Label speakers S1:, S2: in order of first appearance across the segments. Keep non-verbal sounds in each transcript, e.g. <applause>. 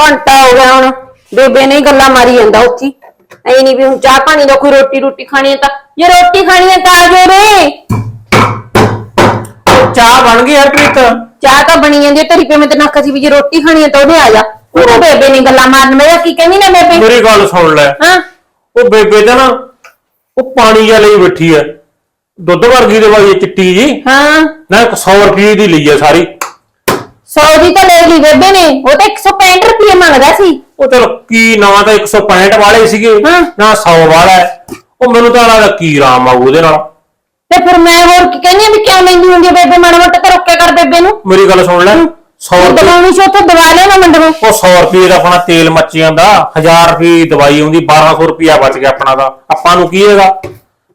S1: ਘੰਟਾ ਹੋ ਗਿਆ ਹੁਣ। ਬੇਬੇ ਨੇ ਹੀ ਗੱਲਾਂ ਮਾਰੀ ਜਾਂਦਾ ਉੱਚੀ ਐ ਨਹੀਂ ਵੀ ਹੁਣ ਚਾਹ ਪਾਣੀ ਦਾ ਕੋਈ ਰੋਟੀ ਰੋਟੀ ਖਾਣੀ ਹੈ ਤਾਂ। ਜੇ ਰੋਟੀ ਖਾਣੀ ਹੈ ਤਾਂ ਆ ਜਾਓ ਰੇ
S2: ਚਾਹ ਬਣ ਗਈ ਹਰਪ੍ਰੀਤ?
S1: ਚਾਹ ਤਾਂ ਬਣੀ ਜਾਂਦੀ ਹੈ। ਤੇਰੀ ਪੇ ਮੈਂ ਤੇ ਨੱਕ ਸੀ ਵੀ ਜੇ ਰੋਟੀ ਖਾਣੀ ਹੈ ਤਾਂ ਉਹਨੇ ਆ ਜਾ। ਉਹ ਬੇਬੇ ਨੇ ਗੱਲਾਂ ਮਾਰਨ ਮੇਰਾ ਕੀ ਕਹਿੰਦੀ ਨਾ ਬੇਬੇ?
S2: ਮੇਰੀ ਗੱਲ ਸੁਣ ਲੈ।
S1: ਹਾਂ।
S2: ਉਹ ਬੇਬੇ ਤਾਂ ਨਾ ਉਹ ਪਾਣੀ ਜਿਹਾ ਲਈ ਬੈਠੀ ਐ ਦੁੱਧ ਵਰਗੀ ਦਵਾਈ ਐ ਚਿੱਟੀ ਜੀ।
S1: ਹਾਂ।
S2: ਨਾ 100 ਰੁਪਏ ਦੀ ਲਈ ਐ ਸਾਰੀ।
S1: ਸੌ ਦੀ ਤਾਂ ਲੈ ਲਈ ਬੇਬੇ ਨੇ ਉਹ ਤਾਂ 165 ਰੁਪਏ ਮੰਗਦਾ ਸੀ।
S2: ਉਹ ਚਲ ਕੀ ਨਾ ਤਾਂ 165 ਵਾਲੇ ਸੀਗੇ?
S1: ਹਾਂ।
S2: ਨਾ 100 ਵਾਲਾ ਹੈ। ਉਹ ਮੈਨੂੰ ਤਾਂ ਲੱਗਦਾ ਕੀ ਰਾਮ ਆਊ ਉਹਦੇ ਨਾਲ।
S1: ਤੇ ਫਿਰ ਮੈਂ ਹੋਰ ਕੀ ਕਹਿੰਦੀ ਆ ਵੀ ਕਿਉਂ ਲੈਂਦੀ ਹੁੰਦੀ ਆ ਬੇਬੇ ਮਾੜਾ ਮੋਟਾ ਤਾਂ ਰੋਕਿਆ ਕਰ ਬੇਬੇ ਨੂੰ।
S2: ਮੇਰੀ ਗੱਲ ਸੁਣ ਲੈ 100 ਰੁਪਏ
S1: ਦਵਾਉਣੀ ਸੀ ਉੱਥੇ ਦਵਾ ਲਿਆ ਨਾ
S2: ਉਹ 100 ਰੁਪਏ ਦਾ ਆਪਣਾ ਤੇਲ ਮੱਚੀ ਜਾਂਦਾ 1000 ਰੁਪਏ ਦੀ ਦਵਾਈ ਆਉਂਦੀ 1200 ਰੁਪਿਆ ਬਚ ਗਿਆ ਆਪਣਾ ਦਾ। ਆਪਾਂ ਨੂੰ ਕੀ ਹੈਗਾ?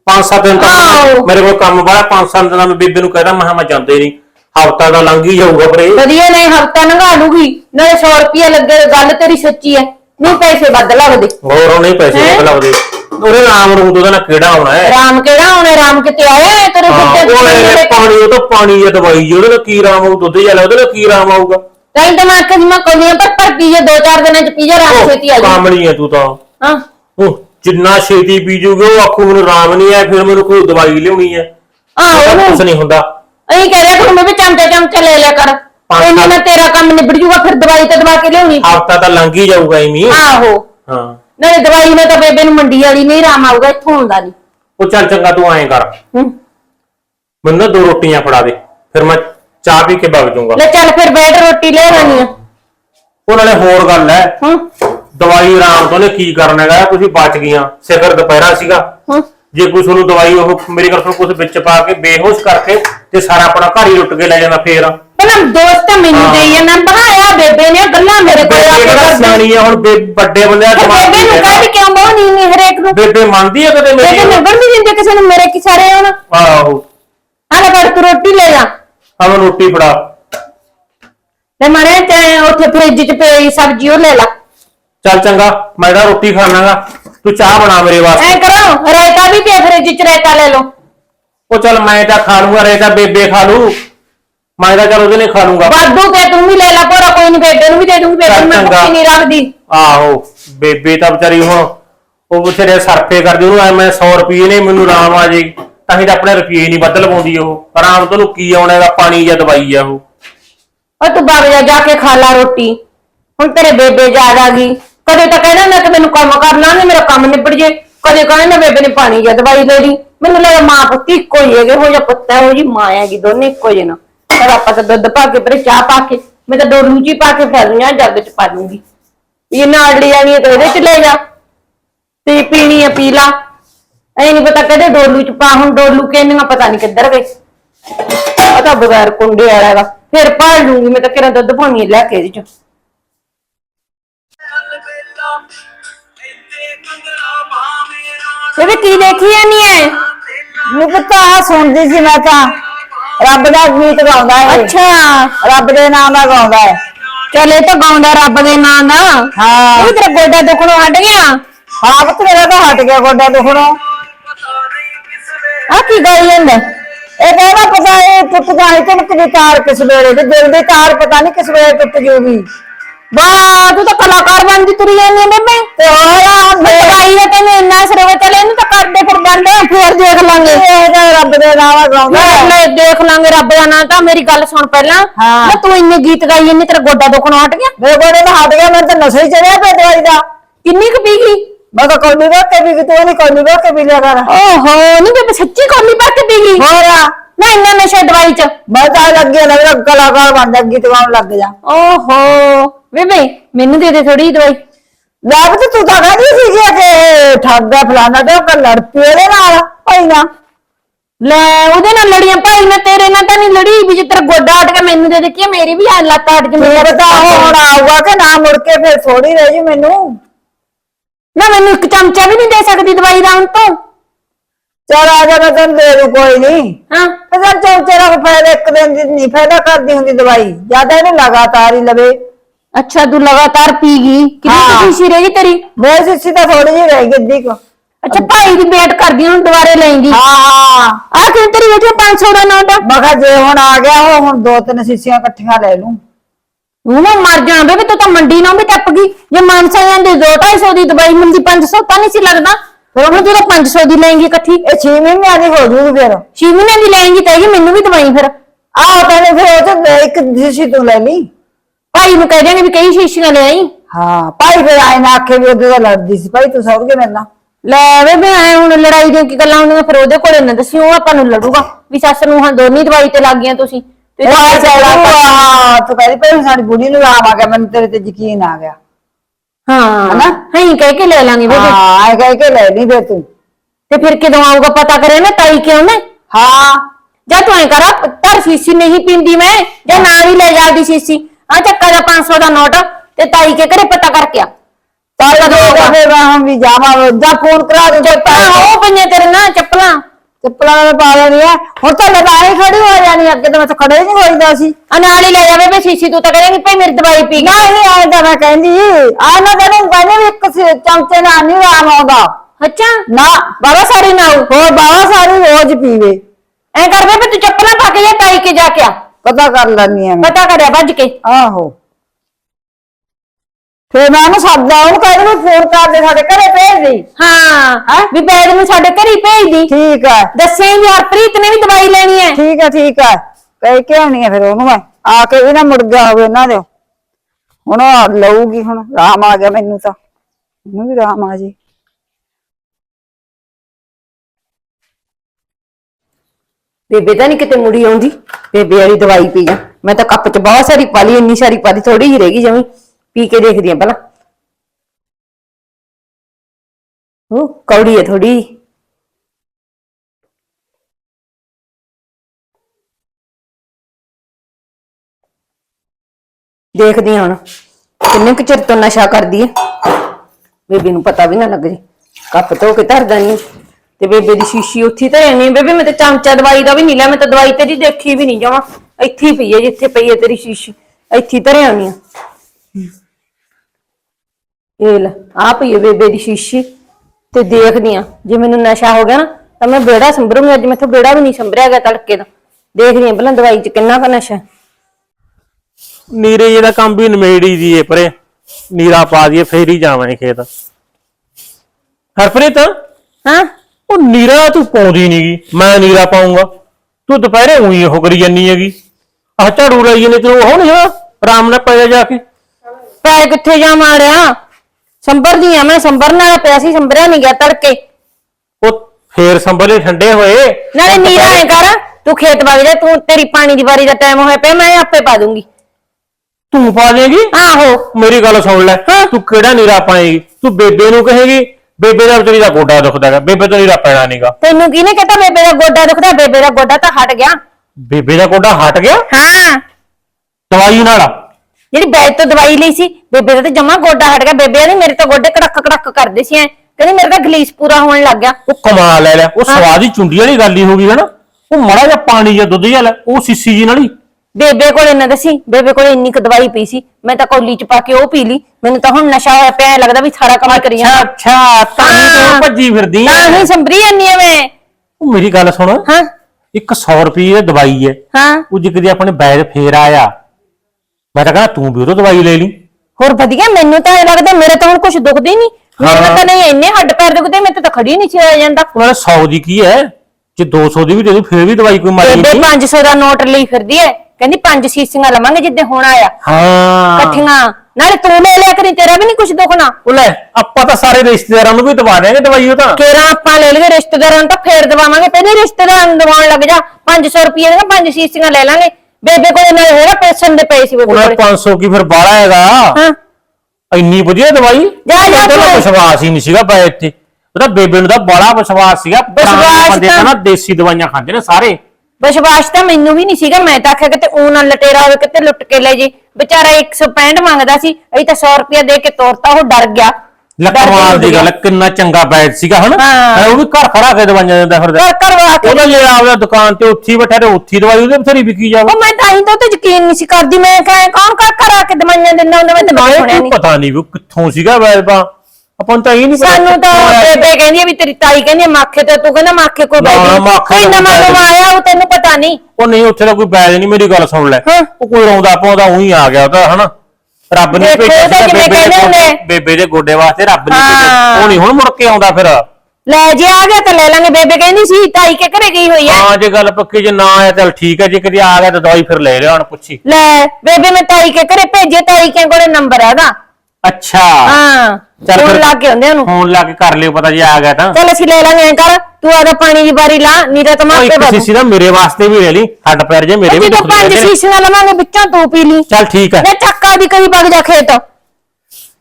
S2: 5-7 ਦਿਨ ਤਾਂ
S1: ਆਹੋ।
S2: ਮੇਰੇ ਕੋਲ ਕੰਮ ਬਾਇਆ 5-7 ਦਿਨਾਂ ਮੈਂ ਬੇਬੇ ਨੂੰ ਕਹਿਦਾ ਮੈਂ ਕਿਹਾ ਮੈਂ ਜਾਂਦੇ ਨਹੀਂ ਹਫਤਾ ਦਾ ਲੰਘ ਹੀ ਜਾਊਗਾ ਪਰ ਇਹ
S1: ਵਧੀਆ ਨਹੀਂ ਹਫਤਾ ਲੰਘਾ ਲੂਗੀ। ਨਾਲੇ 100 ਰੁਪਏ ਲੱਗੇ ਗੱਲ ਤੇਰੀ ਸੱਚੀ ਹੈ ਨਹੀਂ ਪੈਸੇ ਵੱਧ ਲੱਗਦੇ।
S2: ਹੋਰ ਉਹਨੇ ਪੈਸੇ
S1: ਹੈਂ?
S2: ਲੱਗਦੇ। ਉਹਦੇ ਨਾਮ ਨੂੰ ਉਹਦਾ ਨਾ ਕਿਹੜਾ ਆਉਣਾ ਹੈ
S1: ਰਾਮ ਕਿਹੜਾ ਉਹਨੇ ਰਾਮ ਕਿਤੇ ਆਇਆ ਹੈ ਤੇਰੇ
S2: ਹਾਂ,
S1: ਫਿੱਟੇ
S2: ਉਹ ਇਹ ਪਾਣੀ ਉਹ ਤਾਂ ਪਾਣੀ ਜਾਂ ਦਵਾਈ ਜੀ, ਉਹਦੇ ਨਾਲ ਕੀ ਰਾਮ ਆਊ ਦੁੱਧ ਜਾਂ ਉਹਦੇ ਨਾਲ ਕੀ ਰਾਮ ਆਊਗਾ?
S1: ਤਾਂ ਤਾਂ ਮੈਂ ਆਖਿਆ ਸੀ ਮੈਂ ਕੋਲੀਆਂ ਪਰ ਪਰ ਪੀਜੇ ਦੋ ਚਾਰ ਦਿਨਾਂ ਚ ਪੀਜੇ ਰਾਮ ਛੇਤੀ ਆ ਜਾ
S2: ਕੰਮ ਨਹੀਂ ਹੈ ਤੂੰ ਤਾਂ।
S1: ਹਾਂ।
S2: ਉਹ ਜਿੰਨਾ ਛੇਤੀ ਪੀਜੂਗੇ ਉਹ ਆਖੂ ਮੈਨੂੰ ਰਾਮ ਨਹੀਂ ਹੈ ਫਿਰ ਮੈਨੂੰ ਕੋਈ ਦਵਾਈ ਲਿਆਉਣੀ ਹੈ
S1: ਆਹ।
S2: ਕੁਝ
S1: ਉਹਨੂੰ
S2: ਨਹੀਂ ਹੁੰਦਾ।
S1: ਅਹੀਂ ਕਹਿ ਰਿਹਾ ਮੈਂ ਵੀ ਚਮਚੇ ਚਮਚੇ ਲੈ ਲਿਆ ਕਰ।
S2: ਪੰਜ ਸੱਤ-
S1: ਨਾਲ ਤੇਰਾ ਕੰਮ ਨਿਬੜ ਜੂਗਾ ਫਿਰ ਦਵਾਈ ਤੇ ਦਵਾ ਕੇ ਲਿਆਉਣੀ।
S2: ਹਫਤਾ ਤਾਂ ਲੰਘ ਹੀ ਜਾਊਗਾ ਇਵੇਂ
S1: ਆਹੋ।
S2: ਹਾਂ।
S1: ਨਾਲੇ ਦਵਾਈ ਨਾਲ ਤਾਂ ਬੇਬੇ ਨੂੰ ਮੰਡੀ ਵਾਲੀ ਨਹੀਂ ਰਾਮ ਆਊਗਾ ਇੱਥੋਂ ਆਉਂਦਾ ਨਹੀਂ
S2: ਉਹ ਚੱਲ ਚੰਗਾ ਤੂੰ ਐਂ ਕਰ।
S1: ਹੂੰ।
S2: ਮੈਨੂੰ ਨਾ ਦੋ ਰੋਟੀਆਂ ਫੜਾ ਦੇ ਫਿਰ ਮੈਂ ਚਾਹ ਪੀ ਕੇ ਵਗ ਜਾਊਂਗਾ।
S1: ਲੈ ਚੱਲ ਫਿਰ ਬੈਠ ਰੋਟੀ ਲੈ ਆਣੀ ਆ।
S2: ਉਹ ਨਾਲੇ ਹੋਰ ਗੱਲ ਹੈ।
S1: ਹੂੰ।
S2: ਦਵਾਈ ਆਰਾਮ ਤੋਂ ਨੇ ਕੀ ਕਰਨਾ ਹੈਗਾ ਤੁਸੀਂ ਬਚ ਗਈਆਂ। ਸਿਖਰ ਦੁਪਹਿਰਾ ਸੀਗਾ।
S1: ਹੂੰ।
S2: ਜੇ ਕੋਈ ਤੁਹਾਨੂੰ ਦਵਾਈ ਉਹ ਮੇਰੀ ਗੱਲ ਸੁਣ ਕੁਝ ਵਿੱਚ ਪਾ ਕੇ ਬੇਹੋਸ਼ ਕਰਕੇ ਤੇ ਸਾਰਾ ਆਪਣਾ ਘਰ ਹੀ ਲੁੱਟ ਕੇ ਲੈ ਜਾਂਦਾ ਫੇਰ।
S1: ਪਹਿਲਾਂ ਦੋਸਤ ਤਾਂ ਮੈਨੂੰ
S2: ਹਾਂ।
S1: ਦੇਈ ਜਾਂਦਾ ਬਹਾਇਆ ਬੇਬੇ ਨੇ ਗੱਲਾਂ ਮੇਰੇ ਕੋਲ ਆ
S2: ਬੇਬੇ
S1: ਕੇ ਕਰਦੀ
S2: ਸਿਆਣੀ ਆ ਹੁਣ ਬੇ- ਵੱਡੇ ਬੰਦੇ ਦਾ
S1: ਫਿਰ
S2: ਦਿਮਾਗ
S1: ਬੇਬੇ ਨੂੰ ਕਹਿ। ਵੀ ਕਿਉਂ ਬਹੁ ਨਹੀਂ ਨਹੀਂ ਹਰੇਕ ਨੂੰ?
S2: ਬੇਬੇ ਮੰਨਦੀ ਆ ਕਦੇ
S1: ਬੇਬੇ
S2: ਮੇਰੀ
S1: ਨਿਬੜ ਨਹੀਂ ਦਿੰਦੇ ਕਿਸੇ ਨੂੰ ਮੇਰੇ ਕੀ ਸਾਰੇ ਹੁਣ?
S2: ਆਹੋ।
S1: ਆ ਲੈ ਤੂੰ ਰੋਟੀ ਲੈ ਜਾ।
S2: ਆ ਮੈਨੂੰ ਰੋਟੀ ਫੜਾ।
S1: ਤੇ ਮਰੇ ਤੇ ਉੱਥੇ ਫ੍ਰਿਜ 'ਚ ਪਈ ਸਬਜ਼ੀ ਉਹ ਲੈ ਲਾ।
S2: ਚੱਲ ਚੰਗਾ ਮੈਂ ਤਾਂ ਰੋਟੀ ਖਾਣਾਗਾ। ਤੂੰ ਚਾਹ ਬਣਾ ਮੇਰੇ ਵਾਸਤੇ।
S1: ਐ ਕਰੋ ਰਾਇਤਾ ਵੀ ਪਿਆ ਫ੍ਰਿਜ 'ਚ ਰਾਇਤਾ ਲੈ ਲਓ।
S2: ਉਹ ਚੱਲ ਮੈਂ ਤਾਂ ਖਾ ਲੂੰਗਾ ਰੇ ਤਾਂ ਬੇਬੇ ਖਾ ਲੂ। ਮੈਂ ਤਾਂ ਚੱਲ ਉਹਦੇ ਨੇ ਖਾ ਲੂੰਗਾ।
S1: ਵਾਧੂ ਤੇ ਤੂੰ ਵੀ ਲੈ ਲਾ ਪੂਰਾ ਕੋਈ ਨਹੀਂ ਬੇਬੇ ਨੂੰ ਵੀ ਦੇ ਦੂੰਗੀ ਬੇਬੇ
S2: ਚੱਲ
S1: ਨੂੰ ਮੈਂ
S2: ਚੰਗਾ।
S1: ਭੁੱਖੀ ਨਹੀਂ ਰੱਖਦੀ।
S2: ਆਹੋ ਬੇਬੇ ਤਾਂ ਵਿਚਾਰੀ ਹੁਣ ਉਹ ਵਿਚਾਰੇ ਸਰਫੇ ਕਰਦੀ ਉਹਨੂੰ ਐ ਮੈਂ 100 ਰੁਪਏ ਨੇ ਮੈਨੂੰ ਆਰਾਮ ਆ ਜੇ। ਤਾਂ ਹੀ ਤਾਂ ਆਪਣੇ ਰੁਪਏ ਨਹੀਂ ਬਦਲ ਪਾਉਂਦੀ ਉਹ। ਆਰਾਮ ਤੋਂ ਕੀ ਆਉਣਾ ਹੈਗਾ ਪਾਣੀ ਜਾਂ ਦਵਾਈ ਆ ਉਹ।
S1: ਉਹ ਤੂੰ ਬਾਗ ਜਾ ਜਾ ਕੇ ਖਾ ਲਾ ਰੋਟੀ। ਹੁਣ ਤੇਰੇ ਬੇਬੇ ਯਾਦ ਆ ਗਈ। ਕਦੇ ਤਾਂ ਕਹਿਣਾ ਨਾ ਕਿ ਮੈਨੂੰ ਕੰਮ ਕਰ ਲਾਂਗੇ ਮੇਰਾ ਕੰਮ ਨਿਬੜ ਜੇ। ਕਦੇ ਕਹਿਣਾ ਬੇਬੇ ਨੇ ਪਾਣੀ ਜਾਂ ਦਵਾਈ ਲੈ ਲਈ। ਮੈਨੂੰ ਲੱਗਦਾ ਮਾਂ ਪੁੱਤੀ ਇੱਕੋ ਹੀ ਹੈਗੇ ਹੋ ਜਾਂ ਪੁੱਤਾ ਹੋ ਜੀ ਮਾਂ ਹੈਗੀ, ਦੋਨੇ ਇੱਕੋ ਜਿਹੇ ਨਾ। ਪਰ ਆਪਾਂ ਤਾਂ ਦੁੱਧ ਪਾ ਕੇ, ਪਰੇ ਚਾਹ ਪਾ ਕੇ, ਮੈਂ ਤਾਂ ਡੋਲੂ ਚ ਹੀ ਪਾ ਕੇ ਫੈਲ ਦੂੰਗਾ ਜੱਗ ਚ ਪਾ ਦੂੰਗੀ। ਇਹ ਨਾਲ ਲੀ ਜਾਣੀ ਹੈ ਤਾਂ ਇਹਦੇ ਚ ਲੈ ਜਾ। ਤੇ ਪੀਣੀ ਹੈ, ਪੀ ਲਾ। ਐ ਨਹੀਂ ਪਤਾ ਕਦੇ ਡੋਲੂ ਚ ਪਾ, ਹੁਣ ਡੋਲੂ ਕਹਿੰਦੀਆਂ ਪਤਾ ਨਹੀਂ ਕਿੱਧਰ ਗਏ। ਆ ਤਾਂ ਬਗੈਰ ਕੁੰਡੇ ਵਾਲਾ ਹੈਗਾ। ਫਿਰ ਪਾ ਲੂੰਗੀ, ਮੈਂ ਤਾਂ ਕਿਹੜਾ ਦੁੱਧ ਪਾਉਣੀ ਹੈ, ਲੈ ਕੇ ਇਹਦੇ ਚ। ਬੇਬੇ ਕੀ ਦੇਖੀ ਜਾਨੀ ਐ?
S3: ਨੂੰ ਪਤਾ ਆ ਸੁਣਦੀ ਸੀ ਮੈਂ ਤਾਂ। ਰੱਬ ਦਾ ਗੀਤ ਗਾਉਂਦਾ ਹੈ
S1: ਅੱਛਾ।
S3: ਰੱਬ ਦੇ ਨਾਮ ਦਾ ਗਾਉਂਦਾ ਹੈ
S1: ਚੱਲ ਇਹ ਤਾਂ ਗਾਉਂਦਾ ਰੱਬ ਦੇ ਨਾਂ ਦਾ।
S3: ਹਾਂ।
S1: ਉਹ ਤੇਰਾ ਗੋਡਾ ਦੁਖਣੋਂ ਹਟ ਗਿਆ?
S3: ਹਾਂ ਪੁੱਤ ਮੇਰਾ ਤਾਂ ਹਟ ਗਿਆ ਗੋਡਾ ਦੁਖਣੋਂ।
S1: ਆ ਕੀ ਗਾਈ ਜਾਂਦਾ?
S3: ਇਹ ਕਹਿੰਦਾ ਪਤਾ ਇਹ ਟੁੱਟ ਕਣਕ ਦੀ ਤਾਰ ਕਿਸ ਵੇਲੇ ਤੇ ਦਿਲ ਦੀ ਤਾਰ ਪਤਾ ਨਹੀਂ ਕਿਸ ਵੇਲੇ ਟੁੱਟ ਜੂਗੀ।
S1: ਤੂੰ ਤਾਂ ਕਲਾਕਾਰ ਬਣਦੀ ਤੁਰੀ ਜਾਂਦੀ ਐ ਬੇਬੇ।
S3: ਤੇ ਹੋਰ
S1: ਮੈਂ ਗਾਈ ਦਾ ਤੈਨੂੰ ਇੰਨਾ ਸਰਵੇ ਚੱਲੇ ਇਹਨੂੰ ਤਾਂ ਕਰਦੇ ਫਿਰ ਬੰਦੇ ਫੇਰ ਦੇਖ ਲਾਂਗੇ।
S3: ਇਹ ਤਾਂ ਰੱਬ ਦੇ ਨਾਮ ਦਾ ਗਾਉਂਦਾ ਹੈ।
S1: ਲੈ ਦੇਖ ਲਾਂਗੇ ਰੱਬ ਦਾ ਨਾਂ ਤਾਂ ਮੇਰੀ ਗੱਲ ਸੁਣ ਪਹਿਲਾਂ।
S3: ਹਾਂ।
S1: ਨਾ ਤੂੰ ਇੰਨੇ ਗੀਤ ਗਾਈ ਇੰਨੇ ਤੇਰਾ ਗੋਡਾ ਦੁਖਣੋਂ ਹਟ ਗਿਆ।
S3: ਮੇਰੇ ਗੋਡੇ ਦਾ ਹਟ ਗਿਆ ਮੈਂ ਤਾਂ ਨਸ਼ੇ ਹੀ ਚੜਿਆ ਪਿਆ ਦਵਾਈ ਦਾ।
S1: ਕਿੰਨੀ ਕੁ ਪੀ ਗਈ?
S3: ਮੈਂ ਤਾਂ ਕੋਈ ਨਹੀਂ ਕੇ ਵੀ ਤੂੰ ਨਹੀਂ ਕੋਈ ਨਹੀਂ ਕੇ ਵੀ ਲਿਆ ਕਰ।
S1: ਓਹੋ ਨਹੀਂ ਬੇਬੇ ਸੱਚੀ ਕੋਲੀ ਪਾ ਕੇ ਪੀ ਗਈ?
S3: ਹੋਰ
S1: ਨਾ ਇੰਨਾ ਨਸ਼ਾ ਦਵਾਈ ਚ।
S3: ਮੈਂ ਤਾਂ ਲੱਗ ਗਿਆ ਨਾ ਕਲਾਕਾਰ ਬਣ ਜਾ ਗੀਤ ਗਾਉਣ ਲੱਗ ਜਾ।
S1: ਓਹੋ। ਬੇਬੇ ਮੈਨੂੰ ਦੇ ਦੇ ਥੋੜੀ ਦਵਾਈ।
S3: ਲੱਭ ਤੇ ਤੂੰ ਤਾਂ ਕਹਿੰਦੀ ਸੀ ਕਿ ਠੱਗਾ ਫਲਾਣਾ ਤੇ ਉਹ ਲੜ ਇਹਦੇ ਨਾਲ ਭਾਈ ਨਾ
S1: ਲੈ ਉਹਦੇ ਨਾਲ ਲੜੀਆਂ ਭਾਈ ਮੈਂ ਤੇਰੇ ਨਾਲ ਤਾਂ ਨਹੀਂ ਲੜੀ। ਵੀ ਜੇ ਤੇਰਾ ਗੋਡਾ ਹਟ ਗਿਆ ਮੈਨੂੰ ਦੇ ਦੇ ਕੀ ਮੇਰੀ ਵੀ ਆ ਲੱਤ ਗਈ
S3: ਮੇਰੇ ਤਾਂ ਹੁਣ ਆਊਗਾ ਕਿ ਨਾ ਮੁੜ ਕੇ ਫਿਰ ਥੋੜੀ ਰਹਿ ਜੀ ਮੈਨੂੰ।
S1: ਨਾ ਮੈਨੂੰ ਇੱਕ ਚਮਚਾ ਵੀ ਨਹੀਂ ਦੇ ਸਕਦੀ ਦਵਾਈ ਦਾ ਹੁਣ ਤੋਂ।
S3: ਚਲ ਆ ਜਾ ਮੈਂ ਤੈਨੂੰ ਦੇ ਦੂੰ ਕੋਈ ਨਹੀਂ।
S1: ਹਾਂ।
S3: ਤੇ ਜਦ ਚੌਂਚੇ ਦਾ ਫਾਇਦਾ ਇੱਕ ਦਿਨ ਦੀ ਨਹੀਂ ਫਾਇਦਾ ਕਰਦੀ ਹੁੰਦੀ ਦਵਾਈ। ਜ਼ਿਆਦਾ ਇਹਨੂੰ ਲਗਾਤਾਰ ਹੀ ਲਵੇ।
S1: ਅੱਛਾ ਤੂੰ ਲਗਾਤਾਰ ਪੀ ਗਈ। ਕੁ ਖੁਸ਼ੀ ਰਹੀ ਤੇਰੀ?
S3: ਮੇਰੇ ਸਿੱਸੀ ਤਾਂ ਥੋੜੀ ਜਿਹੀ ਰਹਿ ਗਈ ਅੱਧੀ ਕੁ।
S1: ਅੱਛਾ ਭਾਈ ਦੀ ਵੇਟ ਕਰਦੀ ਹੁਣ ਦੁਬਾਰੇ ਲੈਂਗੀ
S3: ਹਾਂ ਹਾਂ।
S1: ਆ ਕਿਉਂ ਤੇਰੀ ਬੈਠੀ 500 ਦਾ ਨੋਟ
S3: ਮੈਂ ਕਿਹਾ ਜੇ ਹੁਣ ਆ ਗਿਆ ਉਹ ਹੁਣ ਦੋ ਤਿੰਨ ਸਿੱਸੀਆਂ ਇਕੱਠੀਆਂ ਲੈ ਲੂੰ
S1: ਤੂੰ ਨਾ ਮਰ ਜਾ ਬੇਬੇ ਤੂੰ ਤਾਂ ਮੰਡੀ ਨਾਲ ਵੀ ਟੱਪ ਗਈ। ਜੇ ਮਾਨਸਾ ਜਾਂਦੀ 2-250 ਦੀ ਦਵਾਈ ਮਿਲਦੀ 500 ਤਾਂ ਨਹੀਂ ਸੀ ਲੱਗਦਾ। ਫਿਰ ਹੁਣ ਤੂੰ ਤਾਂ 500 ਦੀ ਲੈਂਗੀ ਇਕੱਠੀ?
S3: ਇਹ 6 ਮਹੀਨਿਆਂ ਦੀ ਹੋ ਜੂਗੀ ਫਿਰ।
S1: 6 ਮਹੀਨੇ ਦੀ ਲੈਂਗੀ ਤਾਂ ਇਹ ਮੈਨੂੰ ਵੀ ਦਵਾਈ ਫਿਰ।
S3: ਆਹ ਕਹਿੰਦੇ ਫਿਰ ਉਹ ਤੇ ਇੱਕ ਜਿਸੀ ਤੂੰ ਲੈ ਲਈ।
S1: ਭਾਈ ਨੂੰ ਕਹਿ ਦਿਆਂਗੇ ਵੀ ਕਈ ਸ਼ੀਸ਼ੀਆਂ ਲੈ ਆਈ।
S3: ਹਾਂ ਭਾਈ ਫਿਰ ਆਏ ਨਾ ਆਖੇ ਵੀ ਉਹਦੇ ਦਾ ਲੜਦੀ ਸੀ। ਭਾਈ ਤੂੰ ਸੌਰ ਕੇ ਮੇਰੇ ਨਾਲ।
S1: ਲੈ ਬੇਬੇ ਐ ਹੁਣ ਲੜਾਈ ਦੀਆਂ ਕੀ ਗੱਲਾਂ ਹੁੰਦੀਆਂ ਫਿਰ ਉਹਦੇ ਕੋਲੇ ਨਾ ਦੱਸੀ ਉਹ ਆਪਾਂ ਨੂੰ ਲੜੂਗਾ। ਵੀ ਸੱਸ ਨੂੰ ਹਾਂ ਦੋਨੀ ਦਵਾਈ ਤੇ ਲੱਗ ਗਈਆਂ ਤੁਸੀਂ। ਤੇ
S3: ਇਹ ਆ ਚੌੜਾ ਹਾਂ ਤੂੰ ਕਹਿੰਦੀ ਭਾਈ ਸਾਡੀ ਬੁੜੀ ਨੂੰ ਆਮ ਆ ਗਿਆ ਮੈਨੂੰ ਤੇਰੇ ਤੇ ਯਕੀਨ ਆ ਗਿਆ।
S1: ਹਾਂ
S3: ਹਨਾ?
S1: ਹਾਂ ਕਹਿ ਕੇ ਲੈ ਲਾਂਗੇ ਬੇਬੇ।
S3: ਹਾਂ ਆਏ ਕਹਿ ਕੇ ਲੈ ਲਈ ਫਿਰ ਤੂੰ।
S1: ਤੇ ਫਿਰ ਕਿਦੋਂ ਆਊਗਾ ਪਤਾ ਕਰੇ ਨਾ ਤਾਈ ਕਿਉਂ ਨੇ?
S3: ਹਾਂ।
S1: ਜਾਂ ਤੂੰ ਐ ਕਰਾ ਤਰ ਸੀਸੀ ਨਹੀਂ ਪੀਂਦੀ ਮੈਂ ਜਾਂ ਨਾਲ ਹੀ ਲੈ ਜਾਂਦੀ ਸੀਸੀ। ਆ ਚੱਕਾ ਦਾ 500 ਦਾ ਨੋਟ ਤੇ ਤਾਈ ਕੇ ਘਰੇ ਪਤਾ ਕਰਕੇ ਆ?
S3: ਤਾਂ
S1: ਕਦੋਂ ਆਊਗਾ?
S3: ਫਿਰ ਮੈਂ ਵੀ ਜਾਵਾਂ ਜਾਂ ਫੋਨ ਕਰਾ ਦੂੰ
S1: ਚੱਪਲਾਂ ਉਹ ਪਈਆਂ ਤੇਰੇ ਨਾਲ ਚੱਪਲਾਂ।
S3: ਚੱਪਲਾਂ ਮੈਂ ਪਾ ਲੈਣੀ ਆ ਹੁਣ ਤਾਂ ਲਗਾਈ ਖੜੀ ਹੋ ਜਾਣੀ ਅੱਗੇ ਤਾਂ ਮੈਂ ਤਾਂ ਖੜੇ ਨਹੀਂ ਹੋਈਦਾ ਸੀ।
S1: ਆ ਨਾਲ ਹੀ ਲੈ ਜਾਵੇ ਬੇ ਸੀਸੀ ਤੂੰ ਤਾਂ ਕਰੇਂਗੀ ਭਈ ਮੇਰੀ ਦਵਾਈ ਪੀ
S3: ਨਾ
S1: ਗਈ।
S3: ਨਹੀਂ ਆਏਗਾ ਮੈਂ ਕਹਿੰਦੀ ਆ ਨਾ ਤੈਨੂੰ ਕਹਿੰਦੇ ਵੀ ਇੱਕ ਸ- ਚਮਚੇ ਨਾਲ ਨਹੀਂ ਆਰਾਮ ਆਉਂਦਾ।
S1: ਅੱਛਾ।
S3: ਨਾ।
S1: ਬਾਬਾ ਸਾਰੀ ਨਾ ਆਊ।
S3: ਹੋਰ ਬਾਵਾ ਸਾਰੀ ਰੋਜ਼ ਪੀਵੇ।
S1: ਐ ਕਰ ਬੇ ਤੂੰ ਚੱਪਲਾਂ ਪਾ ਕੇ ਜਾ ਤਾਈ ਕੇ ਜਾ ਕੇ ਆ?
S3: ਪਤਾ ਕਰ ਲੈਣੀ ਆ ਮੈਂ।
S1: ਪਤਾ ਕਰਿਆ ਭੱਜ ਕੇ।
S3: ਆਹੋ। ਫੇਰ ਮੈਂ ਉਹਨੂੰ ਸੱਦਦਾ ਉਹਨੂੰ ਕਹਿੰਦਾ ਵੀ ਫੋਨ ਕਰ ਦੇ ਸਾਡੇ ਘਰੇ ਭੇਜ ਦੇ।
S1: ਹਾਂ ਵੀ ਬੈਦ ਨੂੰ ਸਾਡੇ ਘਰੇ ਹੀ ਭੇਜ ਦੀ।
S3: ਠੀਕ ਹੈ
S1: ਦੱਸਿਆ ਵੀ ਹਰਪ੍ਰੀਤ ਨੇ ਵੀ ਦਵਾਈ ਲੈਣੀ ਹੈ।
S3: ਠੀਕ ਹੈ ਠੀਕ ਹੈ ਕਹਿ ਕੇ ਆਉਣੀ ਹੈ ਫਿਰ ਉਹਨੂੰ ਮੈਂ। ਆ ਕੇ ਵੀ ਨਾ ਮੁੜ ਗਿਆ ਹੋਵੇ ਇਹਨਾਂ ਦੇ। ਹੁਣ ਲਊਗੀ ਹੁਣ ਰਾਮ ਆ ਗਿਆ ਮੈਨੂੰ ਤਾਂ। ਮੈਨੂੰ ਵੀ ਰਾਮ ਆ ਜੀ।
S1: ਬੇਬੇ ਤਾਂ ਨਹੀਂ ਕਿਤੇ ਮੁੜੀ ਆਉਂਦੀ। ਬੇਬੇ ਵਾਲੀ ਦਵਾਈ ਪੀ ਜਾ ਮੈਂ ਤਾਂ ਕੱਪ 'ਚ ਬਹੁਤ ਸਾਰੀ ਪਾ ਲਈ, ਇੰਨੀ ਸਾਰੀ ਪਾ ਦੀ ਥੋੜੀ ਜਿਹੀ ਰਹਿ ਗਈ ਜਮੀ। ਪੀ ਕੇ ਦੇਖਦੀ ਆ ਪਹਿਲਾਂ। ਉਹ ਕੌੜੀ ਹੈ ਥੋੜੀ ਦੇਖਦੀ ਹਾਂ ਹੁਣ, ਕਿੰਨੇ ਕੁ ਚਿਰ ਤੋਂ ਨਸ਼ਾ ਕਰਦੀ ਹੈ ਬੇਬੇ ਨੂੰ ਪਤਾ ਵੀ ਨਾ ਲੱਗ ਜੇ। ਕੱਪ ਧੋ ਕੇ ਧਰਦਾ ਨਹੀਂ ਤੇ ਬੇਬੇ ਦੀ ਸ਼ੀਸ਼ੀ ਉੱਥੇ ਤਾਂ ਨਹੀਂ ਬੇਬੇ ਮੈਂ ਤੇ ਚਮਚਾ ਦਵਾਈ ਦਾ ਵੀ ਨਹੀਂ ਲਿਆ ਮੈਂ ਤਾਂ ਦਵਾਈ ਤੇਰੀ ਦੇਖੀ ਵੀ ਨਹੀਂ ਜਾਵਾਂ। ਇੱਥੇ ਹੀ ਪਈ ਹੈ ਜਿੱਥੇ ਪਈ ਹੈ ਤੇਰੀ ਸ਼ੀਸ਼ੀ ਇੱਥੇ ਧਰੇ ਆਉਣੀ ਆ। ਇਹ ਲੈ ਆ ਪਈ ਹੈ ਬੇਬੇ ਦੀ ਸ਼ੀਸ਼ੀ ਤੇ ਦੇਖਦੀ ਆ ਜੇ ਮੈਨੂੰ ਨਸ਼ਾ ਹੋ ਗਿਆ ਨਾ ਤਾਂ ਮੈਂ ਬੇੜਾ ਸੰਭਰੂੰਗੀ ਅੱਜ ਮੈਥੋਂ ਬੇੜਾ ਵੀ ਨਹੀਂ ਸੰਭਰਿਆ ਗਿਆ ਤੜਕੇ ਦਾ। ਦੇਖਦੀ ਆ ਪਹਿਲਾਂ ਦਵਾਈ 'ਚ ਕਿੰਨਾ ਕੁ ਨਸ਼ਾ ਹੈ।
S2: ਨੀਰੇ ਜਿਹੜਾ ਕੰਮ ਵੀ ਨਮੇੜੀ ਦੀ ਏ ਪਰੇ। ਨੀਰਾ ਪਾ ਦਈਏ ਫੇਰ ਹੀ ਜਾਵਾਂਗੇ ਖੇਤ। ਹਰਪ੍ਰੀਤ?
S1: ਹਾਂ?
S2: ਉਹ ਨੀਰਾ ਤੂੰ ਪਾਉਂਦੀ ਨਹੀਂਗੀ ਮੈਂ ਨੀਰਾ ਪਾਉਂਗਾ। ਤੂੰ ਦੁਪਹਿਰੇ ਉਹੀ ਉਹ ਕਰੀ ਜਾਨੀ ਹੈਗੀ। ਆਹ ਝਾੜੂ ਲਾਈ ਜਾਂਦੇ ਤੈਨੂੰ ਉਹ ਨਹੀਂ ਆਰਾਮ ਨਾਲ ਪੈ ਜਾ ਕੇ।
S1: ਪੈ ਕਿੱਥੇ ਜਾ ਮਾਰਿਆ ਸੰਭਰਦੀ ਆ ਮੈਂ ਸੰਭਰਨ ਵਾਲਾ ਪਿਆ ਸੀ ਸੰਭਰਿਆ ਨਹੀਂ ਗਿਆ ਤੜਕੇ।
S2: ਉਹ ਫੇਰ ਸੰਭਲੇ ਠੰਡੇ ਹੋਏ।
S1: ਨਾਲੇ ਨੀਰਾ ਐ ਕਰ ਤੂੰ ਖੇਤ ਵਗ ਜਾ ਤੂੰ ਤੇਰੀ ਪਾਣੀ ਦੀ ਵਾਰੀ ਦਾ ਟਾਈਮ ਹੋਇਆ ਪਿਆ ਮੈਂ ਆਪੇ ਪਾ ਦੂੰਗੀ।
S2: ਤੂੰ ਪਾ ਲੇਗੀ
S1: ਆਹੋ।
S2: ਮੇਰੀ ਗੱਲ ਸੁਣ ਲੈ। ਤੂੰ ਕਿਹੜਾ ਨੀਰਾ ਪਾਏਗੀ? ਤੂੰ ਬੇਬੇ ਨੂੰ ਕਹੇਗੀ ਬੇਬੇ ਦਾ ਵਿਚਾਰੀ ਦਾ ਗੋਡਾ ਦੁਖਦਾ ਹੈਗਾ ਬੇਬੇ ਤੋਂ ਨੀਰਾ ਪੈਣਾ ਨਹੀਂਗਾ
S1: ਤੈਨੂੰ ਕਿਹਨੇ ਕਹਤਾ ਬੇਬੇ ਦਾ ਗੋਡਾ ਦੁਖਦਾ? ਬੇਬੇ ਦਾ ਗੋਡਾ ਤਾਂ ਹਟ ਗਿਆ।
S2: ਬੇਬੇ ਦਾ ਗੋਡਾ ਹਟ ਗਿਆ?
S1: ਹਾਂ।
S2: ਦਵਾਈ ਨਾਲ?
S1: ਜਿਹੜੀ ਬੈਜ ਤੋਂ ਦਵਾਈ ਲਈ ਸੀ ਬੇਬੇ ਦਾ ਤਾਂ ਜਮਾ ਗੋਡਾ ਹਟ ਗਿਆ। ਬੇਬੇ ਨੇ ਮੇਰੇ ਤਾਂ ਗੋਡੇ ਕੜਕ ਕੜਕ ਕਰਦੇ ਸੀ ਐ। ਕਹਿੰਦੀ ਮੇਰੇ ਤਾਂ ਗਲੀਸ ਪੂਰਾ ਹੋਣ ਲੱਗ ਗਿਆ।
S2: ਉਹ ਕਮਾਲ ਲੈ ਲਿਆ ਉਹ ਸਵਾਦ ਹੀ ਚੁੰਡੀ ਵਾਲੀ ਗੱਲ ਹੀ ਹੋ ਗਈ ਹਨਾ ਉਹ ਮੜਾ ਜਿਹਾ ਪਾਣੀ ਜਾਂ ਦੁੱਧ ਜਿਹਾ ਲੈ ਉਹ ਸਿੱਸੀ ਜੀ ਨਾਲ ਹੀ।
S1: ਬੇਬੇ ਕੋਲੇ ਨਾ ਦੱਸੀ ਬੇਬੇ ਕੋਲੇ ਇੰਨੀ ਕੁ ਦਵਾਈ ਪਈ ਸੀ ਮੈਂ ਤਾਂ ਕੌਲੀ ਚ ਪਾ ਕੇ ਉਹ ਪੀ ਲਈ ਮੈਨੂੰ ਤਾਂ ਹੁਣ ਨਸ਼ਾ ਹੋਇਆ ਪਿਆ ਐਂ ਲੱਗਦਾ ਵੀ ਸਾਰਾ ਕੰਮ ਕਰੀ
S2: ਅੱਛਾ
S1: ਜਾਂਦਾ।
S2: ਅੱਛਾ ਤਾਂ ਹੀ। ਤੂੰ ਭੱਜੀ ਫਿਰਦੀ
S1: ਤਾਂ
S2: ਐ
S1: ਹੀ ਸੰਭਰੀ ਜਾਂਦੀ ਐ ਮੈਂ।
S2: ਉਹ ਮੇਰੀ ਗੱਲ ਸੁਣ।
S1: ਹਾਂ।
S2: ਇੱਕ 100 ਰੁਪਏ ਦੀ ਦਵਾਈ ਐ।
S1: ਹਾਂ।
S2: ਉਹ ਜੇ ਕਦੀ ਆਪਣੇ ਬੈਗ ਫੇਰ ਆਇਆ। ਮੈਂ ਤਾਂ ਕਹਿੰਦਾ ਤੂੰ ਵੀ ਉਹ ਤੋਂ ਦਵਾਈ ਲੈ ਲਈ।
S1: ਹੋਰ ਵਧੀਆ ਮੈਨੂੰ ਤਾਂ ਐਂ ਲੱਗਦਾ ਮੇਰੇ ਤਾਂ ਹੁਣ ਕੁਝ ਦੁਖਦਾ ਨਹੀਂ ਮੇਰੇ
S2: ਹਾਂ।
S1: ਤਾਂ ਨਹੀਂ ਇੰਨੇ ਹੱਡ ਪੈਰ ਦੁਖਦੇ ਮੈਂ ਤਾਂ ਖੜੀ ਨਹੀਂ ਛਿਆ ਜਾਂਦਾ।
S2: ਉਹਨਾਂ ਨੇ 100 ਦੀ ਕੀ ਐ? ਜੇ 200 ਦੀ ਵੀ ਦੇ ਦੂ ਫੇਰ ਵੀ ਦਵਾਈ ਕੋਈ ਮਾਰੀ
S1: ਬੇਬੇ
S2: ਨਹੀਂ
S1: 500 ਦਾ ਨੋਟ ਲਈ ਫਿਰਦੀ ਐ। ਕਹਿੰਦੀ ਪੰਜ ਸੀਸੀਆਂ ਲਵਾਂਗੇ ਜਿੱਦੇ ਹੁਣ ਆਇਆ।
S2: ਹਾਂ।
S1: ਇਕੱਠੀਆਂ। ਨਾਲੇ ਤੂੰ ਲੈ ਲਿਆ ਕਰੀ ਤੇਰਾ ਵੀ ਨਹੀਂ ਕੁਝ ਦੁਖਣਾ
S2: ਉਹ ਲੈ ਆਪਾਂ ਤਾਂ ਸਾਰੇ ਰਿਸ਼ਤੇਦਾਰਾਂ ਨੂੰ ਵੀ ਦਵਾ ਦੇਾਂਗੇ ਦਵਾਈ ਉਹ ਤਾਂ।
S1: ਕੇਰਾ ਆਪਾਂ ਲੈ ਲਈਏ ਰਿਸ਼ਤੇਦਾਰਾਂ ਨੂੰ ਤਾਂ ਫੇਰ ਦਵਾਵਾਂਗੇ। ਪਹਿਲੇ ਰਿਸ਼ਤੇਦਾਰਾਂ ਨੂੰ ਦਵਾਉਣ ਲੱਗ ਜਾ। 500 ਰੁਪਏ ਦੀਆਂ ਪੰਜ ਸੀਸੀਆਂ ਲੈ ਲਾਂਗੇ। ਬੇਬੇ ਕੋਲੇ ਨਾਲ ਹੋਇਆ ਪੈਸਨ ਦੇ ਪਏ ਸੀ ਬੇਬੇ ਕੋਲੇ।
S2: 500 ਕੀ ਫਿਰ ਬਾਹਲਾ ਹੈਗਾ?
S1: ਹਾਂ।
S2: ਇੰਨੀ ਵਧੀਆ ਦਵਾਈ?
S1: ਜਾ, ਜਾ।
S2: ਵਿਸ਼ਵਾਸ ਹੀ ਨਹੀਂ ਸੀਗਾ ਬੈਠ ਤੇ ਉਹਦਾ ਬੇਬੇ ਨੂੰ ਤਾਂ ਬੜਾ ਵਿਸ਼ਵਾਸ ਸੀਗਾ।
S1: ਵਿਸ਼ਵਾਸ
S2: ਬੰਦੇ ਤਾਂ- ਨਾ ਦੇਸੀ ਦਵਾਈਆਂ ਖਾਂਦੇ ਨੇ ਸਾਰੇ।
S1: ਵਿਸ਼ਵਾਸ ਤਾਂ ਮੈਨੂੰ ਵੀ ਨਹੀਂ ਸੀਗਾ ਮੈਂ ਤਾਂ ਆਖਿਆ ਕਿਤੇ ਊਂ ਨਾ ਲਟੇਰਾ ਹੋਵੇ ਕਿਤੇ ਲੁੱਟ ਕੇ ਲੈ ਜੇ। ਵਿਚਾਰਾ 165 ਮੰਗਦਾ ਸੀ ਅਸੀਂ ਤਾਂ 100 ਰੁਪਇਆ ਦੇ ਕੇ ਤੋਰਤਾ ਉਹ ਡਰ ਗਿਆ।
S2: ਲੱਕਮਾਲ ਦੀ ਗੱਲ ਕਿੰਨਾ ਚੰਗਾ ਬੈਠ ਸੀਗਾ ਹਨਾ? ਉਹ ਵੀ ਘਰ ਖੜਾ ਕੇ ਦਵਾਈਆਂ ਦਿੰਦਾ ਫਿਰਦਾ।
S1: ਘਰ ਕਰਵਾ ਕੇ
S2: ਉਹਦਾ ਜੇ ਆਪਦਾ ਦੁਕਾਨ ਤੇ ਉੱਥੇ ਬੈਠਾ ਤੇ ਉੱਥੇ ਦਵਾਈ ਉਹਦੇ ਬਥੇਰੀ ਵਿਕੀ ਜਾਵੇ।
S1: ਉਹ ਮੈਂ ਤਾਂ ਹੀ ਤਾਂ ਉਹ ਤੇ ਯਕੀਨ ਨਹੀਂ ਸੀ ਕਰਦੀ ਮੈਂ ਕਹਾਂ ਕੌਣ ਘਰ ਘਰ ਆ ਕੇ ਦਵਾਈਆਂ ਦਿੰਦਾ ਹੁੰਦਾ ਮੈਂ ਤਾਂ ਨਹੀਂ।
S2: ਪਤਾ ਨਹੀਂ ਵੀ ਉਹ ਕਿੱਥੋਂ ਸੀਗਾ ਵੈਦਪਾ ਆਪਾਂ ਨੂੰ ਤਾਂ ਇਹ ਨਹੀਂ
S1: ਸਾਨੂੰ ਤਾਂ ਬੇਬੇ ਕਹਿੰਦੀ ਆ ਵੀ ਤੇਰੀ ਤਾਈ ਕਹਿੰਦੀ ਆ ਮਾਖੇ ਤੇ ਤੂੰ ਕਹਿੰਦਾ ਮਾਖੇ ਕੋਈ
S2: ਨਾ,
S1: ਬੈਠੀ
S2: ਮਾਖੇ
S1: ਕੋਈ
S2: ਤਾਂ
S1: ਨਵਾਂ ਨਵਾਂ ਆਇਆ ਉਹ ਤੈਨੂੰ ਪਤਾ ਨਹੀਂ।
S2: ਉਹ ਨਹੀਂ ਉੱਥੇ ਤਾਂ ਕੋਈ ਬੈਜ ਨਹੀਂ ਮੇਰੀ ਗੱਲ ਸੁਣ ਲੈ।
S1: ਹਾਂ।
S2: ਉਹ ਕੋਈ ਰੌਂਦਾ ਪਾਉਂਦਾ ਉਹੀ ਆ ਗਿਆ ਉਹ ਤਾਂ ਹਨਾ। ਰੱਬ ਨੇ
S1: ਦੇਖੋ,
S2: ਭੇਜਿਆ
S1: ਉਹ ਤਾਂ
S2: ਸੀ
S1: ਜਿਵੇਂ
S2: ਬੇਬੇ ਦੇ
S1: ਕਹਿੰਦੇ
S2: ਗੋਡੇ-
S1: ਹੁੰਦੇ।
S2: ਬੇਬੇ ਦੇ ਗੋਡੇ ਵਾਸਤੇ ਰੱਬ ਨੇ ਭੇਜਿਆ। ਉਹ ਨਹੀਂ ਹੁਣ ਮੁੜ ਕੇ ਆਉਂਦਾ ਫਿਰ।
S1: ਲੈ ਜੇ ਆ ਗਿਆ ਤਾਂ ਲੈ ਲਾਂਗੇ। ਬੇਬੇ ਕਹਿੰਦੀ ਸੀ ਤਾਈ ਕੇ ਘਰੇ ਗਈ ਹੋਈ ਆ।
S2: ਹਾਂ ਜੇ ਗੱਲ ਪੱਕੀ ਜੇ ਨਾ ਆਇਆ ਚੱਲ ਠੀਕ ਹੈ ਜੇ ਕਦੇ ਆ ਗਿਆ ਤਾਂ ਦਵਾਈ ਫਿਰ ਲੈ ਲਿਆ ਹੁਣ ਪੁੱਛੀ।
S1: ਲੈ ਬੇਬੇ ਮੈਂ ਤਾਈ ਕੇ ਘਰੇ ਭੇਜੇ ਤਾਈ ਕੇ ਕੋਲੇ ਨੰਬਰ ਹੈਗਾ
S2: ਅੱਛਾ।
S1: ਹਾਂ
S2: ਚੱਲ
S1: ਫੋਨ
S2: ਫਿਰ-
S1: ਲਾ ਕੇ ਹੁੰਦੇ ਉਹਨੂੰ।
S2: ਫੋਨ ਲਾ ਕੇ ਕਰ ਲਿਓ ਪਤਾ ਜੇ ਆ ਗਿਆ ਤਾਂ।
S1: ਚੱਲ ਅਸੀਂ ਲੈ ਲਾਂਗੇ ਐਂ ਕਰ ਤੂੰ ਆਦਾ ਪਾਣੀ ਦੀ ਬਾਰੀ ਲਾ ਨੀਰਾ
S2: ਉਹ
S1: ਤਮਾਕੇ
S2: ਇੱਕ ਸੀਸੀ ਦਾ ਮੇਰੇ ਵਾਸਤੇ ਵੀ ਲੈ ਲਈ ਹੱਡ ਪੈਰ ਜੇ ਮੇਰੇ ਵੀ
S1: ਜਦੋਂ
S2: ਦੁਖਦੇ
S1: ਪੰਜ
S2: ਰਹਿੰਦੇ। ਨੇ।
S1: ਸੀਸੀਆਂ ਲਵਾਂਗੇ ਵਿੱਚੋਂ ਤੂੰ ਪੀ ਲਈ।
S2: ਚੱਲ ਠੀਕ ਹੈ
S1: ਲੈ ਚੱਕਾ ਦੀ ਕਈ ਵਗ ਜਾ ਖੇਤ।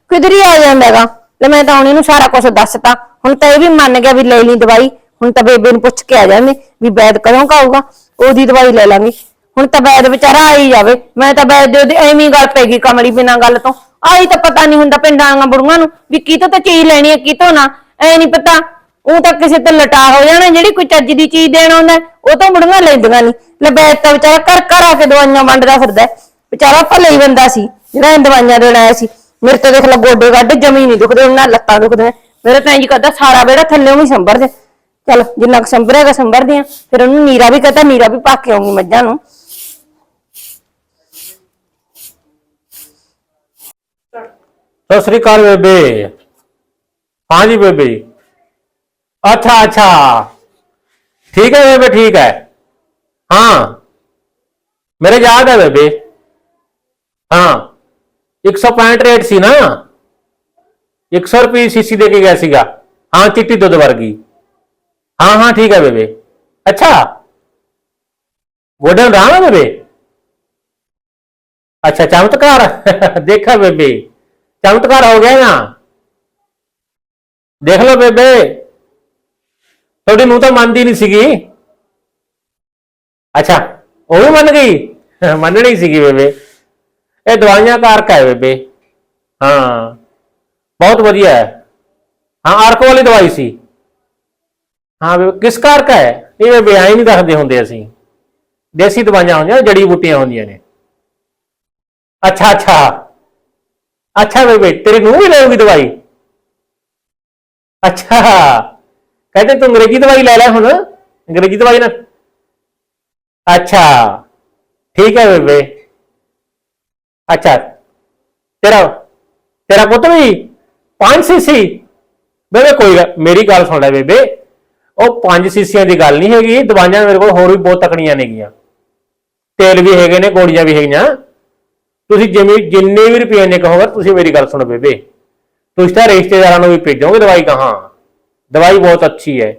S1: ਕਿਧਰ ਆ ਜਾਂਦਾਗਾ ਲੈ ਮੈਂ ਤਾਂ ਹੁਣ ਇਹਨੂੰ ਸਾਰਾ ਕੁਝ ਦੱਸਤਾ। ਹੁਣ ਤਾਂ ਇਹ ਵੀ ਮੰਨ ਗਿਆ ਵੀ ਲੈ ਲਈ ਦਵਾਈ। ਹੁਣ ਤਾਂ ਬੇਬੇ ਨੂੰ ਪੁੱਛ ਕੇ ਆ ਜਾਂਦੇ ਵੀ ਬੈਦ ਕਦੋਂ ਕਾਊਗਾ ਉਹਦੀ ਦਵਾਈ ਲੈ ਲਾਂਗੇ। ਹੁਣ ਤਾਂ ਬੈਦ ਵਿਚਾਰਾ ਆ ਹੀ ਜਾਵੇ। ਮੈਂ ਤਾਂ ਬੈਦ ਦੇ ਉਹਦੇ ਐਵੇਂ ਹੀ ਗੱਲ ਪੈ ਗਈ ਕਮਲੀ ਬਿਨਾਂ ਗੱਲ ਤੋਂ। ਆਈ ਤਾਂ ਪਤਾ ਨਹੀਂ ਹੁੰਦਾ ਪਿੰਡਾਂ ਦੀਆਂ ਬੁੜੀਆਂ ਨੂੰ ਵੀ ਕਿਤੋਂ ਤਾਂ ਚੀਜ਼ ਲੈਣੀ ਹੈ ਕਿਤੋਂ ਨਾ ਐ ਨਹੀਂ ਪਤਾ। ਉਹ ਤਾਂ ਕਿਸੇ ਤੇ ਲਟਾ ਹੋ ਜਾਣਾ, ਜਿਹੜੀ ਕੋਈ ਚੱਜ ਦੀ ਚੀਜ਼ ਦੇਣ ਆਉਂਦਾ ਉਹ ਤਾਂ ਬੁੜੀਆਂ ਲੈਂਦੀਆਂ ਨਹੀਂ। ਲੈ ਤਾਂ ਵਿਚਾਰਾ ਘਰ ਘਰ ਆ ਕੇ ਦਵਾਈਆਂ ਵੰਡਦਾ ਫਿਰਦਾ ਵਿਚਾਰਾ ਭਲੇ ਹੀ ਬੰਦਾ ਸੀ, ਜਿਹੜਾ ਇਹ ਦਵਾਈਆਂ ਦੇਣ ਆਇਆ ਸੀ। ਮੇਰੇ ਤਾਂ ਦੇਖ ਲਾ ਗੋਡੇ ਗੱਡ ਜਮੀ ਨਹੀਂ ਦੁਖਦੇ, ਉਹਨਾਂ ਲੱਤਾਂ ਦੁਖਦੇ। ਮੇਰੇ ਤਾਂ ਇੰਜ ਕਰਦਾ, ਸਾਰਾ ਬੇੜਾ ਥੱਲੇ ਵੀ ਸੰਭਰ ਦੇ ਚਲ, ਜਿੰਨਾ ਕੁ ਸੰਭਰੇਗਾ ਸੰਭਰਦੇ ਆ। ਫਿਰ ਉਹਨੂੰ ਨੀਰਾ ਵੀ ਕਹਤਾ, ਨੀਰਾ ਵੀ ਪਾ ਕੇ ਆਉਂਗੀ ਮੱਝਾਂ ਨੂੰ।
S2: ਸਤਿ ਸ੍ਰੀ ਅਕਾਲ ਬੇਬੇ। ਹਾਂਜੀ ਬੇਬੇ। ਅੱਛਾ ਅੱਛਾ। ਠੀਕ ਹੈ ਬੇਬੇ, ਠੀਕ ਹੈ। ਹਾਂ। ਮੇਰੇ ਯਾਦ ਹੈ ਬੇਬੇ। ਹਾਂ। 165 ਰੇਟ ਸੀ ਨਾ। 100 ਰੁਪਏ ਸੀਸੀ ਦੇ ਕੇ ਗਿਆ ਸੀਗਾ। ਹਾਂ, ਚਿੱਟੀ ਦੁੱਧ ਵਰਗੀ। ਹਾਂ ਹਾਂ, ਠੀਕ ਹੈ ਬੇਬੇ। ਅੱਛਾ। ਗੋਡਨ ਰਹਾ ਬੇਬੇ। ਅੱਛਾ, ਚਮਤਕਾਰ। ਦੇਖਾ ਬੇਬੇ। ਚਮਤਕਾਰ ਹੋ ਗਿਆ ਨਾ। ਦੇਖ ਲਓ ਬੇਬੇ। ਤੁਹਾਡੀ ਨੂੰ ਤਾਂ ਮੰਨਦੀ ਨਹੀਂ ਸੀਗੀ। ਅੱਛਾ, ਉਹ ਵੀ ਮੰਨ ਗਈ? <laughs> ਮੰਨਣੀ ਸੀਗੀ ਬੇਬੇ। ਇਹ ਦਵਾਈਆਂ ਕਾਰਕ ਹੈ ਬੇਬੇ। ਹਾਂ, ਬਹੁਤ ਵਧੀਆ ਹੈ। ਹਾਂ, ਆਰਕ ਵਾਲੀ ਦਵਾਈ ਸੀ। ਹਾਂ ਬੇਬੇ, ਕਿਸ ਕਾਰਕ ਹੈ? ਇਹ ਬੇਬੇ ਆਈ ਨਹੀਂ ਦੱਸਦੇ ਹੁੰਦੇ ਅਸੀਂ। ਦੇਸੀ ਦਵਾਈਆਂ ਹੁੰਦੀਆਂ ਜੜੀ ਬੂਟੀਆਂ ਹੁੰਦੀਆਂ ਨੇ। ਅੱਛਾ ਅੱਛਾ। ਅੱਛਾ ਬੇਬੇ, ਤੇਰੀ ਨੂੰ ਵੀ ਲੈਉਗੀ ਦਵਾਈ? ਅੱਛਾ। ਕਹਿੰਦੇ ਤੂੰ ਅੰਗਰੇਜ਼ੀ ਦਵਾਈ ਲੈ ਲੈ ਹੁਣ, ਅੰਗਰੇਜ਼ੀ ਦਵਾਈ ਨਾ। ਅੱਛਾ। ਠੀਕ ਹੈ ਬੇਬੇ। ਅੱਛਾ। ਤੇਰਾ ਤੇਰਾ ਪੁੱਤ ਵੀ 5 ਸੀਸੀ। ਬੇਬੇ ਕੋਈ ਗੱਲ, ਮੇਰੀ ਗੱਲ ਸੁਣ ਲੈ ਬੇਬੇ। ਉਹ 5 ਸੀਸੀਆਂ ਦੀ ਗੱਲ ਨਹੀਂ ਹੈਗੀ, ਦਵਾਈਆਂ ਮੇਰੇ ਕੋਲ ਹੋਰ ਵੀ ਬਹੁਤ ਤਕੜੀਆਂ ਨੇਗੀਆਂ। ਤੇਲ ਵੀ ਹੈਗੇ ਨੇ, ਗੋਲੀਆਂ ਵੀ ਹੈਗੀਆਂ। ਤੁਸੀਂ ਜਿਵੇਂ ਜਿੰਨੇ ਵੀ ਰੁਪਏ ਨੇ ਕਹੋਗੇ, ਤੁਸੀਂ ਮੇਰੀ ਗੱਲ ਸੁਣੋ ਬੇਬੇ। ਤੁਸੀਂ ਤਾਂ ਰਿਸ਼ਤੇਦਾਰਾਂ ਨੂੰ ਵੀ ਭੇਜੋਗੇ ਦਵਾਈ ਕਹਾਂ। ਦਵਾਈ ਬਹੁਤ ਅੱਛੀ ਹੈ।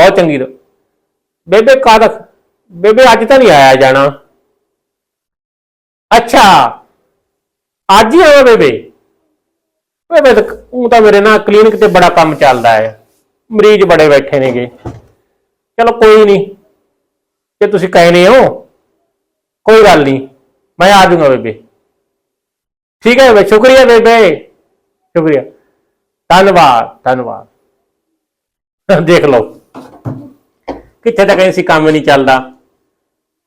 S2: ਬਹੁਤ ਚੰਗੀ ਬੇਬੇ, ਕਾਹਦਾ ਬੇਬੇ, ਅੱਜ ਤਾਂ ਨਹੀਂ ਆਇਆ ਜਾਣਾ। ਅੱਛਾ। ਅੱਜ ਹੀ ਆਵਾ ਬੇਬੇ। ਬੇਬੇ, ਤਾਂ ਉਹ ਤਾਂ ਮੇਰੇ ਨਾਲ ਕਲੀਨਿਕ ਤੇ ਬੜਾ ਕੰਮ ਚੱਲਦਾ ਹੈ। ਮਰੀਜ਼ ਬੜੇ ਬੈਠੇ ਨੇਗੇ। ਚਲੋ ਕੋਈ ਨਹੀਂ। ਜੇ ਤੁਸੀਂ ਕਹਿੰਦੇ ਹੋ, ਕੋਈ ਗੱਲ ਨਹੀਂ। ਮੈਂ ਆ ਜਾਊਂਗਾ ਬੇਬੇ। ਠੀਕ ਹੈ ਬੇਬੇ, ਸ਼ੁਕਰੀਆ ਬੇਬੇ। ਸ਼ੁਕਰੀਆ। ਧੰਨਵਾਦ ਧੰਨਵਾਦ। ਦੇਖ ਲਓ। ਕਿੱਥੇ ਤੱਕ ਸੀ ਕੰਮ ਨਹੀਂ ਚੱਲਦਾ।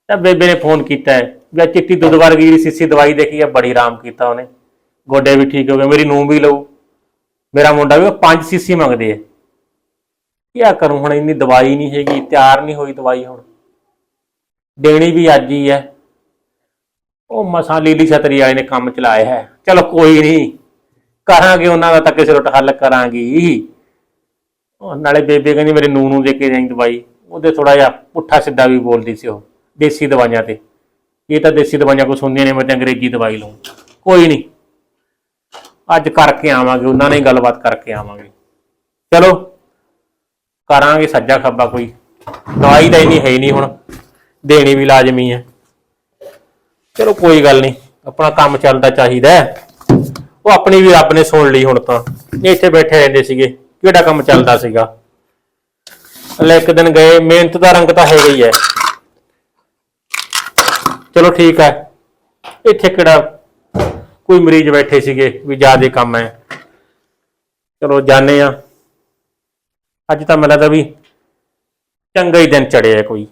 S2: ਤਾਂ ਬੇਬੇ ਨੇ ਫੋਨ ਕੀਤਾ ਹੈ। ਵੀ ਚਿੱਟੀ ਦੁੱਧ ਵਰਗੀ ਜਿਹੜੀ ਸੀਸੀ ਦਵਾਈ ਦੇਖੀ ਆ, ਬੜੀ ਆਰਾਮ ਕੀਤਾ ਉਹਨੇ। ਗੋਡੇ ਵੀ ਠੀਕ ਹੋ ਗਏ, ਮੇਰੀ ਨੂੰਹ ਵੀ ਲਊ। ਮੇਰਾ ਮੁੰਡਾ ਵੀ ਪੰਜ ਸੀਸੀ ਮੰਗਦੇ ਹੈ ਕੀ ਕਰੂੰ ਹੁਣ, ਇੰਨੀ ਦਵਾਈ ਨਹੀਂ ਹੈਗੀ, ਤਿਆਰ ਨਹੀਂ ਹੋਈ ਦਵਾਈ ਹੁਣ। ਦੇਣੀ ਵੀ ਅੱਜ ਹੀ ਹੈ। ਉਹ ਮਸਾਂ ਲੀਲੀ ਛਤਰੀ ਵਾਲੇ ਨੇ ਕੰਮ ਚਲਾਇਆ ਹੈ। ਚਲੋ ਕੋਈ ਨਹੀਂ, ਕਰਾਂਗੇ ਉਹਨਾਂ ਦਾ ਤਾਂ ਕਿਸੇ ਰੋਟ ਹੱਲ ਕਰਾਂਗੀ। ਉਹ ਨਾਲੇ ਬੇਬੇ ਕਹਿੰਦੀ ਮੇਰੇ ਨੂੰਹ ਨੂੰ ਦੇ ਕੇ ਜਾਈਂ ਦਵਾਈ। ਉਹਦੇ ਥੋੜਾ ਜਿਹਾ ਪੁੱਠਾ ਸਿੱਧਾ ਵੀ ਬੋਲਦੀ ਸੀ ਉਹ, ਦੇਸੀ ਦਵਾਈਆਂ ਤੇ। ਇਹ ਤਾਂ ਦੇਸੀ ਦਵਾਈਆਂ ਕੁਛ ਹੁੰਦੀਆਂ ਨੇ, ਮੈਂ ਤਾਂ ਅੰਗਰੇਜ਼ੀ ਦਵਾਈ ਲਊਂ। ਕੋਈ ਨਹੀਂ, ਅੱਜ ਕਰਕੇ ਆਵਾਂਗੇ, ਉਹਨਾਂ ਨੇ ਗੱਲਬਾਤ ਕਰਕੇ ਆਵਾਂਗੇ। ਚਲੋ, ਕਰਾਂਗੇ ਸੱਜਾ ਖੱਬਾ ਕੋਈ। ਦਵਾਈ ਤਾਂ ਇੰਨੀ ਹੈ ਹੀ ਨਹੀਂ ਹੁਣ, ਦੇਣੀ ਵੀ ਲਾਜ਼ਮੀ ਹੈ। ਚਲੋ ਕੋਈ ਗੱਲ ਨਹੀਂ, ਆਪਣਾ ਕੰਮ ਚੱਲਦਾ ਚਾਹੀਦਾ ਹੈ। ਉਹ ਆਪਣੀ ਵੀ ਰੱਬ ਨੇ ਸੁਣ ਲਈ ਹੁਣ ਤਾਂ। ਇਹ ਇੱਥੇ ਬੈਠੇ ਰਹਿੰਦੇ ਸੀਗੇ, ਕਿਹੜਾ ਕੰਮ ਚੱਲਦਾ ਸੀਗਾ? ਲੈ ਇੱਕ ਦਿਨ ਗਏ, ਮਿਹਨਤ ਦਾ ਰੰਗ ਤਾਂ ਹੈਗਾ ਹੀ ਹੈ। ਚਲੋ ਠੀਕ ਹੈ, ਇੱਥੇ ਕਿਹੜਾ ਕੋਈ ਮਰੀਜ਼ ਬੈਠੇ ਸੀਗੇ ਵੀ ਜ਼ਿਆਦਾ ਕੰਮ ਹੈ। ਚਲੋ ਜਾਣੇ ਆ ਅੱਜ ਤਾਂ ਮੈਨੂੰ ਲੱਗਦਾ ਵੀ ਚੰਗਾ ਹੀ ਦਿਨ ਚੜਿਆ ਕੋਈ।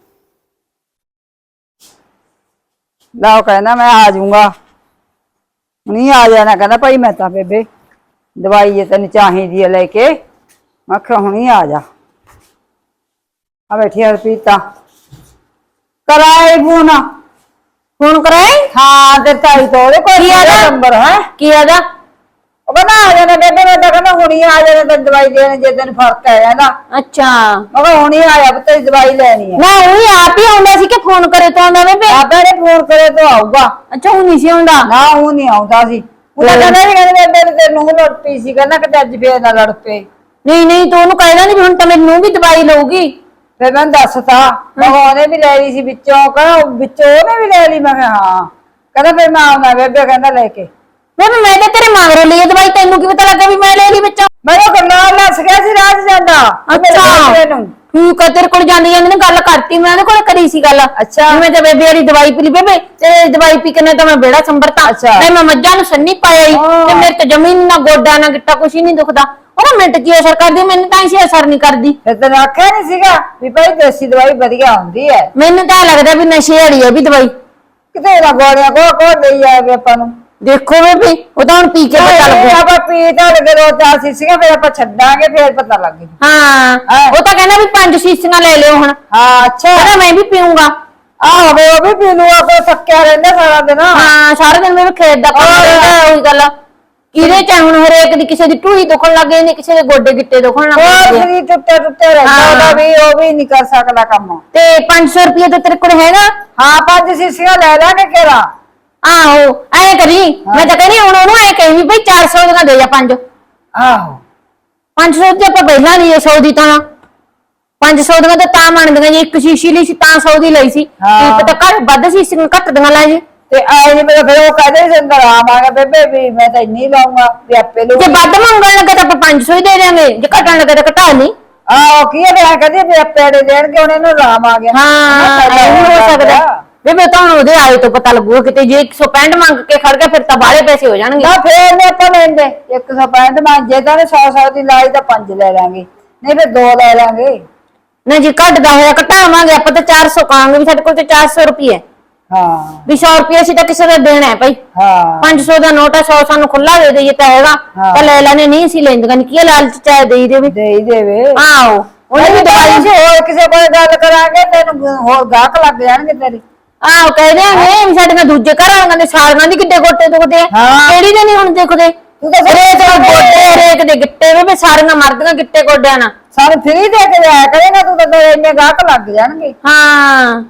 S3: ਲਾਓ ਕਹਿੰਦਾ ਮੈਂ ਆ ਜਾਊਂਗਾ। ਨਹੀਂ ਆ ਜਾਣਾ ਕਹਿੰਦਾ ਭਾਈ ਮੈਂ ਤਾਂ ਬੇਬੇ ਦਵਾਈ ਜੇ ਤੈਨੂੰ ਚਾਹੀਦੀ ਹੈ ਲੈ ਕੇ। ਮੈਂ ਕਿਹਾ ਹੁਣੀ ਆ ਜਾ। ਆ ਬੈਠੀ ਆ ਪੀਤਾ ਕਰਾਏ ਫੋਨ?
S1: ਫੋਨ ਕਰਾਏ?
S3: ਹਾਂ ਤੇ ਤਾਈ ਤੋਂ। ਉਹਦੇ ਕੋਲ
S1: ਕੀ ਆਦਾ?
S3: ਨੰਬਰ ਹੈ।
S1: ਕੀ ਆਦਾ
S3: ਉਹ ਕਹਿੰਦਾ ਆ ਜਾਣਾ ਬੇਬੇ ਬੇਟਾ ਕਹਿੰਦਾ ਹੁਣੀ ਆ ਜਾਣਾ ਤੇ ਦਵਾਈ ਦੇਣ ਜੇ ਤੈਨੂੰ ਫ਼ਰਕ ਹੈ ਇਹਦਾ
S1: ਅੱਛਾ।
S3: ਮੈਂ ਕਿਹਾ ਹੁਣੀ ਆਇਆ ਪੁੱਤ ਤੇਰੀ ਦਵਾਈ ਲੈਣੀ ਹੈ
S1: ਮੈਂ ਉਹੀ ਆਪ ਹੀ ਆਉਂਦਾ ਸੀ ਕਿ ਫੋਨ ਕਰੇ ਤੋਂ ਆਉਂਦਾ ਬੇਬੇ?
S3: ਆਪੇ ਨੇ ਫੋਨ ਕਰੇ ਤਾਂ ਆਊਗਾ।
S1: ਅੱਛਾ ਉਹ ਨਹੀਂ ਸੀ ਆਉਂਦਾ?
S3: ਨਾ ਉਹ ਨਹੀਂ ਆਉਂਦਾ ਸੀ। ਉਹ ਤਾਂ ਕਹਿੰਦਾ ਸੀ ਕਹਿੰਦੇ ਬੇਬੇ ਤੇ ਨੂੰ ਲੜ ਪਈ ਸੀ ਕਹਿੰਦਾ ਕਿ ਅੱਜ ਫੇਰ ਨਾ ਲੜ ਪਏ।
S1: ਨਹੀਂ ਨਹੀਂ ਤੂੰ ਉਹਨੂੰ ਕਹਿਦਾ ਨਹੀਂ ਵੀ ਹੁਣ ਤਾਂ ਮੈਨੂੰ ਵੀ ਦਵਾਈ ਲਊਗੀ।
S3: ਫਿਰ ਮੈਂ ਦੱਸਤਾ ਮੈਂ ਕਿਹਾ ਉਹਨੇ ਵੀ ਲੈ ਲਈ ਸੀ ਵਿੱਚੋਂ ਕਹਿੰਦਾ ਵਿੱਚੋਂ ਉਹਨੇ ਵੀ ਲੈ ਲਈ ਮੈਂ ਕਿਹਾ ਹਾਂ। ਕਹਿੰਦਾ ਫਿਰ ਮੈਂ ਆਉਣਾ ਬੇਬੇ ਕਹਿੰਦਾ ਲੈ ਕੇ।
S1: ਬੇਬੇ ਮੈਂ ਤਾਂ ਤੇਰੇ ਮਗਰੋਂ ਲਈ ਇਹ ਦਵਾਈ ਤੈਨੂੰ ਕੀ ਪਤਾ ਲੱਗਾ ਵੀ ਮੈਂ ਲੈ ਲਈ ਵਿੱਚੋਂ।
S3: ਮੈਂ ਉਹ ਨਾਲ ਲੱਸ ਗਿਆ ਸੀ ਰਾਜ ਜਾਂਦਾ ਮੇਰੇ ਬੇਬੇ ਨੂੰ।
S1: ਠੀਕ ਆ ਤੇਰੇ ਕੋਲ ਜਾਂਦੀ ਜਾਂਦੀ ਨੇ ਗੱਲ ਕਰਤੀ ਮੈਂ ਉਹਦੇ ਕੋਲ ਕਰੀ ਸੀ ਗੱਲ।
S3: ਅੱਛਾ।
S1: ਮੈਂ ਤਾਂ ਬੇਬੇ ਵਾਲੀ ਦਵਾਈ ਪੀ ਲਈ। ਬੇਬੇ ਤੇ ਦਵਾਈ ਪੀ ਕੇ ਨੇ ਤਾਂ ਮੈਂ ਬੇੜਾ ਸੰਭਰਤਾ।
S3: ਅੱਛਾ।
S1: ਤੇ ਮੈਂ ਮੱਝਾਂ ਨੂੰ ਸੰਨੀ ਪਾਇਆ ਈ
S3: ਹਾਂ।
S1: ਤੇ ਮੇਰੇ ਤੇ ਜ਼ਮੀਨ ਨਾ ਗੋਡਾ ਨਾ ਗਿੱਟਾ ਕੁਛ ਹੀ ਨਹੀਂ ਦੁਖਦਾ। ਉਹ ਮਿੰਟ ਹੀ ਅਸਰ ਕਰਦੀ ਮੈਨੂੰ ਤਾਂ ਇਸੇ ਅਸਰ ਨਹੀਂ ਕਰਦੀ।
S3: ਫਿਰ ਤੈਨੂੰ ਆਖਿਆ ਨਹੀਂ ਸੀਗਾ ਵੀ ਭਾਈ ਦੇਸੀ ਦਵਾਈ ਵਧੀਆ ਹੁੰਦੀ ਹੈ
S1: ਮੈਨੂੰ ਤਾਂ ਲੱਗਦਾ ਵੀ ਨਸ਼ੇ ਵਾਲੀ ਆ ਵੀ ਦਵਾਈ।
S3: ਕਿਤੇ ਨਾ ਕੋ ਕੋ ਲਈ ਆਵੇ ਆਪਾਂ ਨੂੰ।
S1: ਦੇਖੋ ਬੇਬੇ ਉਹ ਤਾਂ ਹੁਣ ਪੀ ਕੇ ਪਤਾ
S3: ਇਹ
S1: ਲੱਗੂ।
S3: ਆਪਾਂ ਪੀ ਤਾਂ ਲਗੇ ਰੋਤਾ ਸੀ ਸੀਗਾ ਫਿਰ ਆਪਾਂ ਛੱਡਾਂਗੇ ਫਿਰ ਪਤਾ ਲੱਗ
S1: ਹਾਂ
S3: ਹਾਂ।
S1: ਉਹ ਤਾਂ ਕਹਿੰਦਾ ਵੀ ਪੰਜ ਸ਼ੀਸ਼ੀਆਂ ਲੈ ਲਿਓ ਹੁਣ।
S3: ਹਾਂ ਅੱਛਾ।
S1: ਕਹਿੰਦਾ ਮੈਂ ਵੀ ਪੀਊਂਗਾ।
S3: ਆਹੋ ਵੀ ਉਹ ਵੀ ਪੀ ਲੂਗਾ ਕੋ ਥੱਕਿਆ ਰਹਿੰਦਾ ਸਾਰਾ ਦਿਨ।
S1: ਹਾਂ ਸਾਰਾ ਦਿਨ ਮੈਂ ਖੇਤ ਦਾ ਕੰਮ
S3: ਹੋਰ।
S1: ਉਹੀ ਗੱਲ। ਕਿਹਦੇ ਚ ਹੁਣ ਹਰੇਕ ਦੀ ਕਿਸੇ ਦੀ ਟੂਹੀ ਦੁਖਣ ਲੱਗ ਜਾਂਦੀ ਕਿਸੇ ਦੇ ਗੋਡੇ ਗਿੱਟੇ ਦੁਖਣ ਲੱਗ
S3: ਹੋਰ
S1: ਜਾਂਦੇ ਆ।
S3: ਸਰੀਰ ਟੁੱਟੇ ਟੁੱਟੇ ਰਹਿੰਦਾ
S1: ਹਾਂ।
S3: ਉਹਦਾ ਵੀ ਉਹ ਵੀ ਨਹੀਂ ਕਰ ਸਕਦਾ ਕੰਮ।
S1: ਤੇ 500 ਰੁਪਏ ਤਾਂ ਤੇਰੇ ਕੋਲ ਹੈਗਾ।
S3: ਹਾਂ ਪੰਜ ਸੀਸੀਆਂ ਲੈ ਲਾਂਗੇ ਕਿਹੜਾ?
S1: ਆਹੋ ਐ ਕਰੀ ਮੈਂ ਤਾਂ ਕਹਿੰਦੀ ਹੁਣ ਉਹਨੂੰ ਐ ਕਹੀ ਵੀ ਬਈ 400 ਦੀਆਂ ਦੇ ਜਾ ਪੰਜ।
S3: ਆਹੋ।
S1: 500 ਤੇ ਆਪਾਂ ਪਹਿਲਾਂ ਨਹੀਂ 100 ਦੀ ਤਾਂ। 500 ਦੀਆਂ ਤਾਂ ਤਾਂ ਮੰਨਦੀਆਂ ਜੀ ਇੱਕ ਸ਼ੀਸ਼ੀ ਲਈ ਸੀ ਤਾਂ 100 ਦੀ ਲਈ ਸੀ।
S3: ਹਾਂ।
S1: ਕੀ ਪਤਾ ਘਰ ਵੱਧ ਸ਼ੀਸ਼ੀਆਂ ਘੱਟ ਦੀਆਂ ਲੈ ਜੀ।
S3: ਤੇ ਆਏ ਨੀ ਮੇਰੇ ਫਿਰ ਉਹ ਕਹਦੇ ਸੀ ਅੰਦਰ ਆ ਮਾਂਗਾ ਬੇਬੇ ਵੀ ਮੈਂ ਤਾਂ ਇੰਨੀ ਲਾਉਂਗਾ ਵੀ ਆਪੇ ਲੂ
S1: ਜੇ ਵੱਧ ਮੰਗਣ ਲੱਗੇ ਤਾਂ ਆਪਾਂ 500 ਹੀ ਦੇ ਦਿਆਂਗੇ ਜੇ ਘਟਣ ਲੱਗੇ ਤਾਂ ਘਟਾ ਨਹੀਂ
S3: ਆਹੋ ਕੀ ਹੈ ਕਹਿੰਦੀ ਵੀ ਆਪੇ ਦੇ ਦੇਣਗੇ ਆਰਾਮ ਆ ਗਿਆ
S1: ਹਾਂ
S3: ਪਹਿਲਾਂ
S1: ਐ ਵੀ ਹੋ
S3: ਹੋ
S1: ਸਕਦਾ। ਬੇਬੇ ਤਾਂ ਹੁਣ ਉਹਦੇ ਆਏ ਤੋਂ ਪਤਾ ਲੱਗੂਗਾ ਕਿਤੇ ਜੇ 165 ਮੰਗ ਕੇ ਖੜ ਗਿਆ ਫਿਰ ਤਾਂ ਬਾਹਲੇ ਪੈਸੇ ਹੋ ਜਾਣਗੇ।
S3: ਨਾ ਫੇਰ ਨੇ ਆਪਾਂ ਲੈਂਦੇ। 165 ਮਾਂ ਜੇ ਤਾਂ 100 100 ਦੀ ਲਾਈ ਤਾਂ 5 ਲੈ ਲਾਂਗੇ। ਨਹੀਂ ਫਿਰ 2 ਲੈ ਲਾਂਗੇ।
S1: ਨਾ ਜੇ ਘਟਦਾ ਹੋਇਆ ਘਟਾਵਾਂਗੇ ਆਪਾਂ ਤਾਂ 400 ਕਾਂਗੇ ਵੀ ਸਾਡੇ ਕੋਲ ਤੇ 400 ਰੁਪਏ
S3: ਹਾਂ।
S1: ਵੀ 100 ਰੁਪਏ ਅਸੀਂ ਤਾਂ ਕਿਸੇ ਦਾ ਦੇਣਾ ਹੈ ਭਾਈ।
S3: ਹਾਂ।
S1: 500 ਦਾ ਨੋਟ ਹੈ 100 ਸਾਨੂੰ ਖੁੱਲਾ ਦੇ ਦੇਈਏ ਤਾਂ ਹੈਗਾ। ਤਾਂ ਲੈ ਲੈਣੇ ਨਹੀਂ ਸੀ ਲੈਂਦੀਆਂ ਨਹੀਂ ਕੀ ਲਾਲਚ ਚਾਹ ਦੇਈ ਦੇਵੇ?
S3: ਦੇ ਹੀ ਦੇਵੇ।
S1: ਆਓ ਉਹਨੇ ਵੀ ਦਵਾਈ
S3: ਹੋਰ ਕਿਸੇ ਕੋਲ ਗੱਲ ਕਰਾਂਗੇ ਤੈਨੂੰ ਹੋਰ ਗਾਹਕ ਲੱਗ ਜਾਣਗੇ ਤੇਰੇ।
S1: ਆਓ ਕਹਿੰਦੇ ਆਵੇਂ ਵੀ ਸਾਡੇ ਨਾਲ ਦੂਜੇ ਘਰ ਵਾਲਿਆਂ ਦੇ ਸਾਲੀਆਂ ਦੀ ਕਿੱਡੇ ਗੋਟੇ ਦੁਖਦੇ। ਆ
S3: ਹਾਂ।
S1: ਕਿਹੜੀ ਦੇ ਨਹੀਂ ਹੁਣ ਦੇਖਦੇ?
S3: ਤੂੰ ਤਾਂ ਫਿਰ
S1: ਹਰੇਕ ਦੇ ਗੋਡੇ ਹਰੇਕ ਦੇ ਗਿੱਟੇ ਵੇ ਸਾਰੀਆਂ ਮਰਦੀਆਂ ਗਿੱਟੇ ਗੋਡਿਆਂ ਨਾਲ।
S3: ਸਾਨੂੰ ਫ੍ਰੀ ਦੇ ਕੇ ਜਾਇਆ ਕਰੇਗਾ ਤੂੰ ਤਾਂ ਤੇਰੇ ਇੰਨੇ ਗਾਹਕ ਲੱਗ ਜਾਣਗੇ।
S1: ਹਾਂ।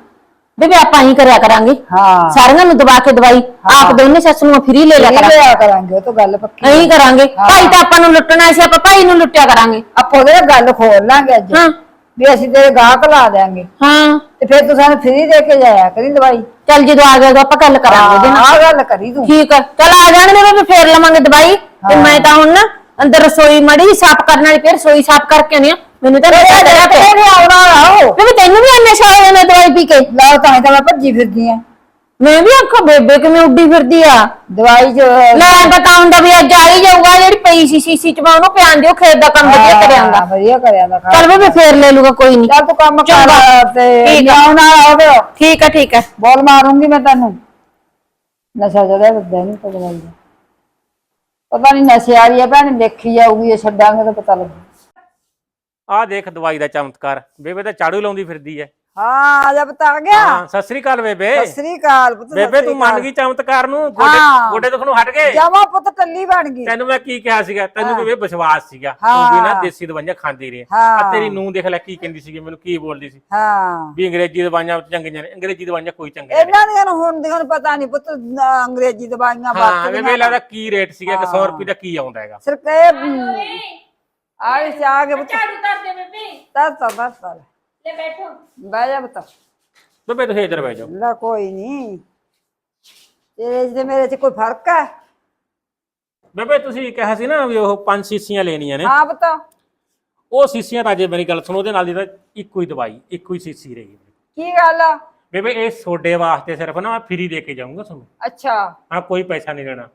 S1: ਆਪਾਂ ਹੀ ਕਰਿਆ ਕਰਾਂਗੇ।
S3: ਹਾਂ।
S1: ਸਾਰਿਆਂ ਨੂੰ ਦਵਾ ਕੇ ਦਵਾਈ। ਆਪ ਦੋਨੇ ਸੱਸ ਨੂੰ ਫ੍ਰੀ ਲੈ ਲਿਆ
S3: ਫ੍ਰੀ
S1: ਕਰਾਂਗੇ।
S3: ਲਿਆ ਕਰਾਂਗੇ ਉਹ ਤਾਂ ਗੱਲ ਪੱਕੀ
S1: ਐਂ ਕਰਾਂਗੇ। ਭਾਈ ਤਾਂ ਆਪਾਂ ਨੂੰ ਲੁੱਟਣਾ ਸੀ ਆਪਾਂ ਭਾਈ ਨੂੰ ਲੁੱਟਿਆ ਕਰਾਂਗੇ।
S3: ਆਪਾਂ ਉਹਦੇ ਨਾਲ ਗੱਲ ਖੋਲ ਲਾਂਗੇ ਅੱਜ।
S1: ਹਾਂ।
S3: ਵੀ ਅਸੀਂ ਤੇਰੇ ਗਾਹਕ ਲਾ ਦੇਾਂਗੇ
S1: ਹਾਂ।
S3: ਤੇ ਫਿਰ ਤੂੰ ਸਾਨੂੰ ਫ੍ਰੀ ਦੇ ਕੇ ਜਾਇਆ ਕਰੀ ਦਵਾਈ।
S1: ਚੱਲ ਜਦੋਂ ਆ ਗਿਆ ਉਦੋਂ ਆਪਾਂ ਗੱਲ ਕਰਾਂਗੇ ਉਹਦੇ ਨਾਲ।
S3: ਆਹ ਗੱਲ ਕਰੀ ਤੂੰ।
S1: ਠੀਕ ਹੈ ਚੱਲ ਆ ਜਾਣਗੇ ਬੇਬੇ ਫੇਰ ਲਵਾਂਗੇ ਦਵਾਈ। ਤੇ ਮੈਂ ਤਾਂ ਹੁਣ ਨਾ ਅੰਦਰ ਰਸੋਈ ਮੜੀ ਸਾਫ਼ ਕਰਨ ਵਾਲੀ ਫੇਰ ਰਸੋਈ ਸਾਫ਼ ਕਰਕੇ ਆਉਣੀ ਆ ਮੈਨੂੰ ਤਾਂ ਪਿਆ
S3: ਤੇਰੇ ਆਉਣਾ ਆਓ
S1: ਬੇਬੇ ਤੈਨੂੰ ਵੀ ਨਸ਼ਾ ਹੋ ਜਾਂਦਾ ਦਵਾਈ ਪੀ ਕੇ।
S3: ਲਾਓ ਤਾਂ ਹੀ ਤਾਂ ਮੈਂ ਭੱਜੀ ਫਿਰਦੀ ਆ।
S1: ਮੈਂ ਵੀ ਆਖਾਂ ਬੇਬੇ ਕਿਵੇਂ ਉੱਡੀ ਫਿਰਦੀ ਆ?
S3: ਦਵਾਈ ਜੋ
S1: ਲੈ ਪਤਾ ਹੁੰਦਾ ਵੀ ਅੱਜ ਆ ਹੀ ਜਾਊਗਾ ਜਿਹੜੀ ਪਈ ਸੀ ਸੀਸੀ ਚ ਮੈਂ ਉਹਨੂੰ ਪਿਆਨ ਦਿਓ ਖੇਤ ਦਾ ਕੰਮ ਵਧੀਆ ਕਰਿਆਂਗਾ
S3: ਹਾਂ, ਵਧੀਆ ਕਰਿਆਂਦਾ ਖਾ
S1: ਚੱਲ ਬੇਬੇ ਫੇਰ ਲੈ ਲੂਗਾ ਕੋਈ ਨਹੀਂ
S3: ਚੱਲ ਤੂੰ ਕੰਮ ਕਰ
S1: ਚੰਗਾ।
S3: ਤੇ
S1: ਠੀਕ ਆ।
S3: ਆਉਣਾ ਆਵੇ
S1: ਠੀਕ ਹੈ ਠੀਕ ਹੈ
S3: ਬੋਲ ਮਾਰੂੰਗੀ ਮੈਂ ਤੈਨੂੰ। ਨਸ਼ਾ ਚੜਿਆ ਬੱਦਾ ਨਹੀਂ ਪਤਾ ਦਵਾਈ ਦਾ ਪਤਾ ਨਹੀਂ ਨਸ਼ੇ ਆ ਭੈਣ ਦੇਖੀ ਜਾਊਗੀ ਇਹ ਛੱਡਾਂਗੇ ਤਾਂ ਪਤਾ ਲੱਗੂ।
S2: ਆਹ ਦੇਖ ਦਵਾਈ ਦਾ ਚਮਤਕਾਰ। ਬੇਬੇ ਤਾਂ ਝਾੜੂ ਲਾਉਂਦੀ ਫਿਰਦੀ ਐ।
S3: ਹਾਂ ਆ ਜਾ ਬਤਾ ਗਿਆ।
S2: ਹਾਂ ਸਤਿ ਸ੍ਰੀ ਅਕਾਲ ਬੇਬੇ।
S3: ਸਤਿ ਸ੍ਰੀ ਅਕਾਲ ਪੁੱਤ ਸਤਿ
S2: ਬੇਬੇ
S3: ਸ੍ਰੀ
S2: ਤੂੰ ਮੰਨ
S3: ਅਕਾਲ।
S2: ਗਈ ਚਮਤਕਾਰ ਨੂੰ ਗੋਡੇ
S3: ਹਾਂ।
S2: ਗੋਡੇ ਦੁੱਖ ਨੂੰ ਹਟ ਗਏ?
S3: ਜਮਾ ਪੁੱਤ ਟੱਲੀ ਬਣ ਗਈ।
S2: ਤੈਨੂੰ ਮੈਂ ਕੀ ਕਿਹਾ ਸੀਗਾ? ਤੈਨੂੰ ਬੇਬੇ ਵਿਸ਼ਵਾਸ ਸੀਗਾ। ਤੂੰ। ਵੀ ਨਾ ਦੇਸੀ ਦਵਾਈਆਂ ਖਾਂਦੀ ਰਹੀ।
S3: ਹਾਂ।
S2: ਆ ਤੇਰੀ ਨੂੰਹ ਦੇਖ ਲੈ ਕੀ ਕਹਿੰਦੀ ਸੀਗੀ ਮੈਨੂੰ ਕੀ ਬੋਲਦੀ ਸੀ।
S3: ਹਾਂ।
S2: ਵੀ ਅੰਗਰੇਜ਼ੀ ਦਵਾਈਆਂ ਚੰਗੀਆਂ ਨੇ। ਅੰਗਰੇਜ਼ੀ ਦਵਾਈਆਂ ਕੋਈ ਚੰਗੀਆਂ ਨਹੀਂ।
S3: ਇਹਨਾਂ ਦੀਆਂ ਨੂੰ ਹੁਣ ਦੀਆਂ ਨੂੰ ਪਤਾ ਨਹੀਂ ਪੁੱਤ ਅਹ ਅੰਗਰੇਜ਼ੀ ਦਵਾਈਆਂ
S2: ਹਾਂ ਬੇਬੇ ਲੱਗਦਾ ਕੀ ਰੇਟ ਸੀਗਾ? ਕਿ 100 ਰੁਪਏ ਦਾ ਕੀ ਆਉਂਦਾ ਹੈਗਾ?
S3: ਸਿਰਕੇ ਆਲੇ ਚਾਹ ਕੇ ਪੁੱਤ।
S1: ਝਾੜੂ ਕਰ ਦੇ ਬੇਬੇ।
S3: ਤਰ ਤਰ ਬਸ ਤਰ
S1: ਲੈ ਬੈਠੋ।
S3: ਬਹਿ ਜਾ ਪੁੱਤ।
S2: ਬੇਬੇ ਤੁਸੀਂ ਇੱਧਰ ਬਹਿ ਜਾਓ।
S3: ਲੈ ਕੋਈ ਨਹੀਂ। ਤੇਰੇ ਤੇ ਮੇਰੇ ਚ ਕੋਈ ਫ਼ਰਕ ਹੈ?
S2: ਬੇਬੇ ਤੁਸੀਂ ਕਿਹਾ ਸੀ ਨਾ ਵੀ ਉਹ ਪੰਜ ਸੀਸੀਆਂ ਲੈਣੀਆਂ ਨੇ।
S3: ਹਾਂ ਪੁੱਤ।
S2: ਉਹ ਸੀਸੀਆਂ ਤਾਂ ਜੇ ਮੇਰੀ ਗੱਲ ਸੁਣੋ ਉਹਦੇ ਨਾਲ ਦੀ ਤਾਂ ਇੱਕੋ ਹੀ ਦਵਾਈ ਇੱਕੋ ਹੀ ਸੀਸੀ ਰਹੇਗੀ
S3: ਕੀ ਗੱਲ ਆ?
S2: ਬੇਬੇ ਇਹ ਤੁਹਾਡੇ ਵਾਸਤੇ ਸਿਰਫ ਨਾ ਮੈਂ ਫ੍ਰੀ ਦੇ ਕੇ ਜਾਊਂਗਾ ਤੁਹਾਨੂੰ।
S3: ਅੱਛਾ।
S2: ਹਾਂ ਕੋਈ ਪੈਸਾ ਨਹੀਂ ਦੇਣਾ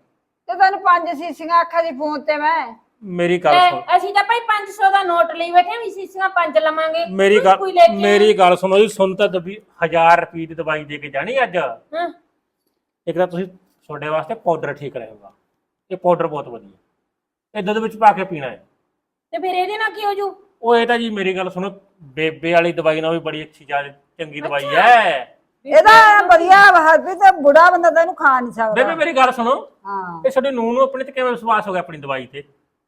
S3: ਤੇ ਤੈਨੂੰ ਪੰਜ ਸੀਸੀਆਂ ਆਖਾਂ ਦੀ ਫੋਨ ਤੇ ਮੈਂ।
S2: ਮੇਰੀ ਗੱਲ ਸੁਣੋ।
S1: ਅਸੀਂ ਤਾਂ ਭਾਈ 500 ਦਾ ਨੋਟ ਲਈ ਬੈਠੇ ਵੀ ਸੀਸੀਆਂ ਪੰਜ ਲਵਾਂਗੇ।
S2: ਮੇਰੀ ਗੱਲ
S1: ਕੋਈ ਲੈ ਕੇ
S2: ਮੇਰੀ ਗੱਲ ਸੁਣੋ ਜੀ ਸੁਣ ਤਾਂ ਦਬੀ 1000 ਰੁਪਏ ਦੀ ਦਵਾਈ ਦੇ ਕੇ ਜਾਣੀ ਅੱਜ।
S1: ਹਾਂ।
S2: ਇੱਕ ਤਾਂ ਤੁਸੀਂ ਤੁਹਾਡੇ ਵਾਸਤੇ ਪਾਊਡਰ ਠੀਕ ਰਹੇਗਾ ਇਹ ਪਾਊਡਰ ਬਹੁਤ ਵਧੀਆ। ਇਹ ਦੁੱਧ ਵਿੱਚ ਪਾ ਕੇ ਪੀਣਾ ਹੈ।
S1: ਤੇ ਫਿਰ ਇਹਦੇ ਨਾਲ ਕੀ ਹੋ ਜੂ?
S2: ਉਹ ਇਹ ਤਾਂ ਜੀ ਮੇਰੀ ਗੱਲ ਸੁਣੋ ਬੇਬੇ ਵਾਲੀ ਦਵਾਈ ਨਾਲ ਵੀ ਬੜੀ ਅੱਛੀ ਜਾ ਚੰਗੀ ਦਵਾਈ ਹੈ।
S3: ਇਹਦਾ ਵਧੀਆ ਹਰਪੀ ਤੇ ਬੁੜਾ ਬੰਦਾ ਤਾਂ ਇਹਨੂੰ ਖਾ ਨਹੀਂ
S2: ਬੇਬੇ
S3: ਸਕਦਾ
S2: ਮੇਰੀ ਗੱਲ ਸੁਣੋ।
S3: ਹਾਂ।
S2: ਇਹ ਤੁਹਾਡੇ ਨੂੰਹ ਨੂੰ ਆਪਣੇ ਤੇ ਕਿਵੇਂ ਵਿਸ਼ਵਾਸ ਹੋ ਗਿਆ ਆਪਣੀ ਦਵਾਈ ਤੇ?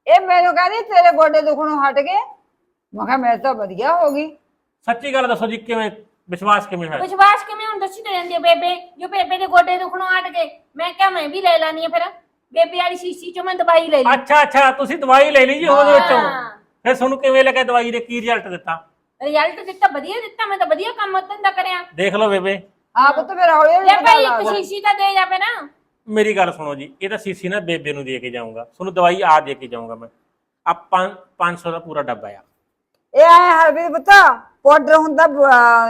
S3: ਇਹ ਮੈਨੂੰ ਕਹਿੰਦੀ ਤੇਰੇ ਗੋਡੇ ਦੁਖਣੋਂ ਹਟ ਗਏ। ਮੈਂ ਕਿਹਾ ਮੇਰੇ ਤਾਂ ਵਧੀਆ ਹੋ ਗਈ।
S2: ਸੱਚੀ ਗੱਲ ਦੱਸੋ ਜੀ ਕਿਵੇਂ ਵਿਸ਼ਵਾਸ ਕਿਵੇਂ ਹੋਇਆ?
S1: ਵਿਸ਼ਵਾਸ ਕਿਵੇਂ ਹੁਣ ਦੱਸੀ ਤੇ ਆ ਬੇਬੇ। ਜੋ ਬੇਬੇ ਦੇ ਗੋਡੇ ਦੁਖਣੋਂ ਹਟ ਗਏ ਮੈਂ ਕਿਹਾ ਮੈਂ ਵੀ ਲੈ ਲਾਨੀ ਆ ਫਿਰ। ਬੇਬੇ ਵਾਲੀ ਸ਼ੀਸ਼ੀ ਚੋਂ ਮੈਂ ਦਵਾਈ ਲੈ ਲਈ।
S2: ਅੱਛਾ ਅੱਛਾ ਤੁਸੀਂ ਦਵਾਈ ਲੈ ਲਈ ਜੀ ਉਹਦੇ ਵਿੱਚੋਂ।
S1: ਹਾਂ।
S2: ਫਿਰ ਤੁਹਾਨੂੰ ਕਿਵੇਂ ਲੱਗਾ ਦਵਾਈ ਦੇ? ਕੀ ਰਿਜ਼ਲਟ ਦਿੱਤਾ?
S1: ਰਿਜ਼ਲਟ ਦਿੱਤਾ ਵਧੀਆ ਦਿੱਤਾ ਮੈਂ ਤਾਂ ਵਧੀਆ ਕੰਮ ਧੰਦਾ ਕਰਿਆ।
S2: ਦੇਖ ਲਓ ਬੇਬੇ।
S3: ਆਪ ਤਾਂ ਫਿਰ ਹੌਲੀ ਹੌਲੀ
S1: ਲੈ ਭਾਈ ਇੱਕ
S3: ਲੱਗਦਾ।
S1: ਸ਼ੀਸ਼ੀ ਤਾਂ ਦੇ ਜਾਵੇ ਨਾ
S2: ਮੇਰੀ ਗੱਲ ਸੁਣੋ ਜੀ ਇਹ ਤਾਂ ਸੀਸੀ ਨਾ ਬੇਬੇ ਨੂੰ ਦੇ ਕੇ ਜਾਊਂਗਾ। ਤੁਹਾਨੂੰ ਦਵਾਈ ਆ ਦੇ ਕੇ ਜਾਊਂਗਾ ਮੈਂ। ਆ 500 ਦਾ ਪੂਰਾ ਡੱਬਾ ਆ।
S3: ਇਹ ਆਏ ਹਰਪੀ ਪਤਾ ਪਾਊਡਰ ਹੁੰਦਾ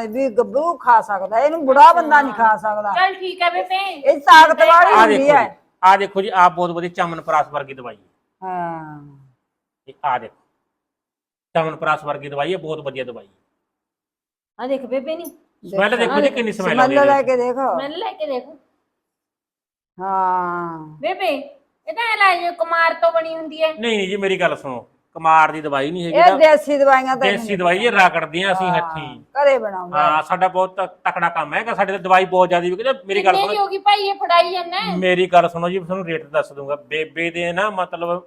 S3: ਵੀ ਗੱਭਰੂ ਖਾ ਸਕਦਾ ਇਹਨੂੰ ਬੁੜਾ ਬੰਦਾ ਨਹੀਂ ਖਾ ਸਕਦਾ।
S1: ਚਲ ਠੀਕ ਹੈ ਬੇਬੇ।
S3: ਇਹ ਤਾਕਤ ਵਾਲੀ
S2: ਆ
S3: ਹੁੰਦੀ
S2: ਦੇਖੋ
S3: ਹੈ।
S2: ਜੀ ਆ ਦੇਖੋ ਜੀ ਆ ਬਹੁਤ ਵਧੀਆ ਚਮਨਪ੍ਰਾਸ ਵਰਗੀ ਦਵਾਈ ਹੈ।
S3: ਹਾਂ।
S2: ਇਹ ਆ ਦੇਖੋ ਚਮਨਪ੍ਰਾਸ ਵਰਗੀ ਦਵਾਈ ਹੈ ਬਹੁਤ ਵਧੀਆ ਦਵਾਈ ਹੈ।
S1: ਆ ਦੇਖ ਬੇਬੇ ਨਹੀਂ
S2: ਸਮੈਲ ਦੇਖੋ ਜੀ ਕਿੰਨੀ ਸਮੈਲ ਆਉਂਦੀ
S3: ਸਮੈਲ ਲੈ
S2: ਹੈ
S3: ਕੇ ਦੇਖੋ।
S1: ਮੈਂ ਲੈ ਕੇ ਦੇਖ।
S3: ਹਾਂ।
S1: ਬੇਬੇ ਇਹ ਤਾਂ ਇਲਾਜ ਕੁਮਾਰ ਤੋਂ ਬਣੀ ਹੁੰਦੀ ਹੈ।
S2: ਨਹੀਂ ਨਹੀਂ ਜੀ ਮੇਰੀ ਗੱਲ ਸੁਣੋ। ਕਮਾਰ ਦੀ ਦਵਾਈ ਨਹੀਂ ਹੈਗੀ
S3: ਇਹ
S2: ਨਾ
S3: ਦੇਸੀ ਦਵਾਈਆਂ ਤਾਂ
S2: ਦੇਸੀ ਦਵਾਈ ਇਹ ਰਗੜਦੀਆਂ ਅਸੀਂ ਹੱਥੀ।
S3: ਘਰੇ ਬਣਾਉਂਦੇ
S2: ਹਾਂ ਸਾਡਾ ਬਹੁਤ ਤ- ਤਕੜਾ ਕੰਮ ਹੈ ਕਿ ਸਾਡੇ ਤੇ ਦਵਾਈ ਬਹੁਤ ਜ਼ਿਆਦਾ ਵਿਕਦੀ ਹੈ। ਮੇਰੀ ਗੱਲ
S1: ਕਿੰਨੇ ਦੀ
S2: ਸੁਣੋ
S1: ਹੋਗੀ ਭਾਈ ਇਹ ਫੜਾਈ ਜਾਂਦਾ ਹੈ?
S2: ਮੇਰੀ ਗੱਲ ਸੁਣੋ ਜੀ ਤੁਹਾਨੂੰ ਰੇਟ ਦੱਸ ਦੂੰਗਾ। ਬੇਬੇ ਦੇ ਨਾ ਮਤਲਬ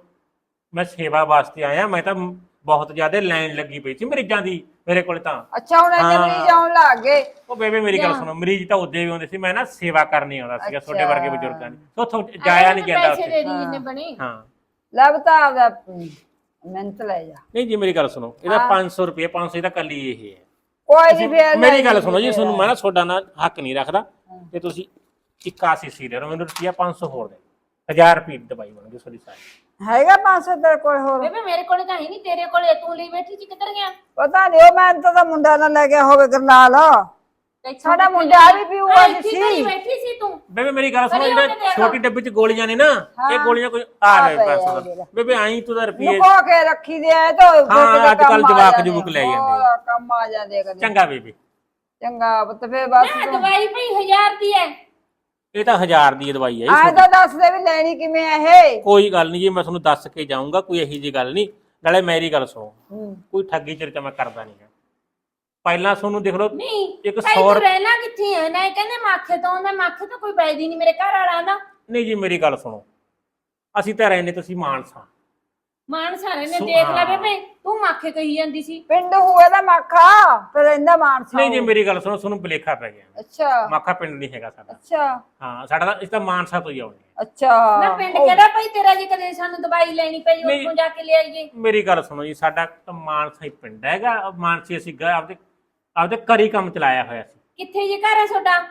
S2: ਮੈਂ ਸੇਵਾ ਵਾਸਤੇ ਆਇਆ ਮੈਂ ਤਾਂ ਬਹੁਤ ਜ਼ਿਆਦਾ ਲਾਈਨ ਲੱਗੀ ਪਈ ਸੀ ਮਰੀਜ਼ਾਂ ਦੀ। ਮੇਰੇ ਕੋਲ ਤਾਂ।
S3: ਅੱਛਾ ਹੁਣ ਇੰਨੇ
S2: ਹਾਂ।
S3: ਮਰੀਜ਼ ਆਉਣ ਲੱਗ ਗਏ।
S2: ਉਹ ਬੇਬੇ ਮੇਰੀ ਗੱਲ। ਸੁਣੋ ਮਰੀਜ਼ ਤਾਂ ਉਦੇ ਵੀ ਆਉਂਦੇ ਸੀ। ਮੈਂ ਨਾ ਸੇਵਾ ਕਰਨੀ ਆਉਂਦਾ ਸੀਗਾ ਤੁਹਾਡੇ
S3: ਅੱਛਾ।
S2: ਵਰਗੇ ਬਜ਼ੁਰਗਾਂ ਦੀ। ਸੋ ਉੱਥੋਂ ਜਾਇਆ ਨਹੀਂ ਜਾਂਦਾ
S1: ਪੈਸੇ
S2: ਉੱਥੇ।
S1: ਦੇ ਦੀ ਜਿੰਨੇ ਬਣੇ।
S2: ਹਾਂ।
S3: ਲੈ ਮਿਹਨਤ ਜਾ।
S2: ਨਹੀਂ ਜੀ ਮੇਰੀ ਗੱਲ ਸੁਣੋ ਇਹਦਾ 500 ਰੁਪਏ 500 ਦਾ ਕੱਲੀ ਇਹ ਹੈ।
S3: ਕੋਈ ਨਹੀਂ ਫੇਰ
S2: ਮੇਰੀ ਗੱਲ ਸੁਣੋ ਜੀ ਤੁਹਾਨੂੰ ਮੈਂ ਨਾ ਤੁਹਾਡਾ ਨਾ ਹੱਕ ਨਹੀਂ ਰੱਖਦਾ। ਤੇ ਤੁਸੀਂ 81 ਸੀ ਦੇ ਮੈਨੂੰ ਰੁਪਿਆ 500 ਹੋਰ ਦੇ 1000 ਰੁਪਏ ਦੀ ਦਵਾਈ ਬਣੂਗੀ ਤੁਹਾਡੀ ਸਾਰੀ।
S3: ਹੈਗਾ 500 ਤੇਰੇ ਕੋਲ ਹੋਰ
S1: ਬੇਬੇ ਮੇਰੇ ਕੋਲੇ ਤਾਂ ਹੈ ਨਹੀਂ ਤੇਰੇ ਕੋਲੇ ਤੂੰ ਲਈ ਬੈਠੀ ਸੀ ਕਿੱਧਰ ਗਿਆ
S3: ਪਤਾ ਨਹੀਂ ਉਹ ਮੈਂ ਤਾਂ ਉਹਦਾ ਮੁੰਡਾ ਨਾ ਲੈ ਗਿਆ ਹੋਵੇ ਗਰਨਾਲ ਸਾਡਾ ਮੁੰਡਾ? ਵੀ ਪੀਊਗਾ
S1: ਹਾਂ, ਇੱਥੇ
S3: ਸੀ।
S1: ਤਾਂ ਹੀ ਬੈਠੀ ਸੀ ਤੂੰ
S2: ਬੇਬੇ ਮੇਰੀ ਗੱਲ ਸੁਣੋ ਜਿਹੜੇ। ਛੋਟੀ ਡੱਬੀ ਚ ਗੋਲੀਆਂ ਨੇ ਨਾ ਇਹ ਗੋਲੀਆਂ ਕੋਈ ਆ ਲੈ ਬਸ। ਬੇਬੇ ਆਈ ਤੂੰ ਦਾ ਰੁਪਏ
S3: ਲੁਕੋ ਕੇ ਰੱਖੀ ਦੇ ਐ ਤਾਂ
S2: ਹਾਂ, ਅੱਜ
S3: ਆ
S2: ਜਵਾਕ। ਜਵੂਕ ਲੈ ਜਾਂਦੇ
S3: ਕੰਮ ਆ ਜਾਂਦੇ ਕਦੇ
S2: ਚੰਗਾ ਬੇਬੇ
S3: ਚੰਗਾ ਪੁੱਤ ਫੇਰ ਬਸ
S1: ਦਵਾਈ ਭਈ 1000 ਦੀ ਹੈ
S2: ਇਹ ਤਾਂ 1000 ਦੀ ਦਵਾਈ ਹੈ
S3: ਆਏ ਤਾਂ ਦੱਸ ਦੇ ਵੀ ਲੈਣੀ ਕਿਵੇਂ ਐ ਇਹ।
S2: ਕੋਈ ਗੱਲ ਨਹੀਂ ਜੀ ਮੈਂ ਤੁਹਾਨੂੰ ਦੱਸ ਕੇ ਜਾਊਂਗਾ ਕੋਈ ਇਹੀ ਜੀ ਗੱਲ ਨਹੀਂ। ਨਾਲੇ ਮੇਰੀ ਗੱਲ ਸੁਣੋ
S3: ਹੂੰ।
S2: ਕੋਈ ਠੱਗੀ ਚਰਚਾ ਮੈਂ ਕਰਦਾ ਨਹੀਂ ਗਾ। ਪਹਿਲਾਂ ਤੁਹਾਨੂੰ ਦੇਖ ਲਓ
S1: ਨਹੀਂ
S2: ਇੱਕ
S1: ਭਾਈ
S2: ਸੌ
S1: ਤੂੰ
S2: ਰੁਪ-
S1: ਰਹਿਣਾ ਕਿੱਥੇ ਹੈ ਨਾ ਇਹ ਕਹਿੰਦੇ ਮਾਖੇ ਤੋਂ ਮੈਂ ਮਾਖੇ ਤੋਂ ਕੋਈ ਬੈਦੀ ਨਹੀਂ ਮੇਰੇ ਘਰ ਵਾਲਾ ਦਾ।
S2: ਨਹੀਂ ਜੀ ਮੇਰੀ ਗੱਲ ਸੁਣੋ। ਅਸੀਂ ਤਾਂ ਰਹਿੰਦੇ ਤੁਸੀਂ ਮਾਨਸਾ।
S1: ਮਾਨ ਸਾਰੇ ਨੇ
S2: ਸੋ-
S1: ਦੇਖ ਲੈ
S2: ਹਾਂ।
S1: ਬੇਬੇ ਤੂੰ ਮਾਖੇ ਕਹੀ ਜਾਂਦੀ ਸੀ।
S3: ਪਿੰਡ ਹੋਏ ਦਾ ਮਾਖਾ ਫਿਰ ਇਹਦਾ ਮਾਨਸਾ
S2: ਨਹੀਂ ਜੀ ਮੇਰੀ ਗੱਲ ਸੁਣੋ ਤੁਹਾਨੂੰ ਬਲੇਖਾ ਪੈ ਗਿਆ।
S3: ਅੱਛਾ।
S2: ਮਾਖਾ ਪਿੰਡ ਨਹੀਂ ਹੈਗਾ ਸਾਡਾ।
S3: ਅੱਛਾ।
S2: ਹਾਂ ਸਾਡਾ ਤਾਂ ਇਸ ਤਾਂ ਮਾਨਸਾ ਤੋਂ ਹੀ ਆਉਂਦੇ। ਆ।
S3: ਅੱਛਾ।
S1: ਨਾ ਪਿੰਡ ਕਿਹੜਾ ਭਾਈ ਤੇਰਾ ਜੇ ਕਦੇ ਸਾਨੂੰ ਦਵਾਈ ਲੈਣੀ ਪਈ
S2: ਨਹੀਂ।
S1: ਉੱਥੋਂ ਜਾ ਕੇ ਲੈ ਆਈਏ?
S2: ਮੇਰੀ ਗੱਲ ਸੁਣੋ ਜੀ ਸਾਡਾ ਤਾਂ ਮਾਨਸਾ ਹੀ ਪਿੰਡ ਹੈਗਾ। ਮਾਨਸੀ ਅਸੀਂ ਗਏ ਆਪਦੇ ਆਪਦੇ ਘਰੀ ਕੰਮ ਚਲਾਇਆ ਹੋਇਆ ਸੀ।
S1: ਕਿੱਥੇ ਜੇ ਘਰ ਹੈ ਤੁਹਾਡਾ?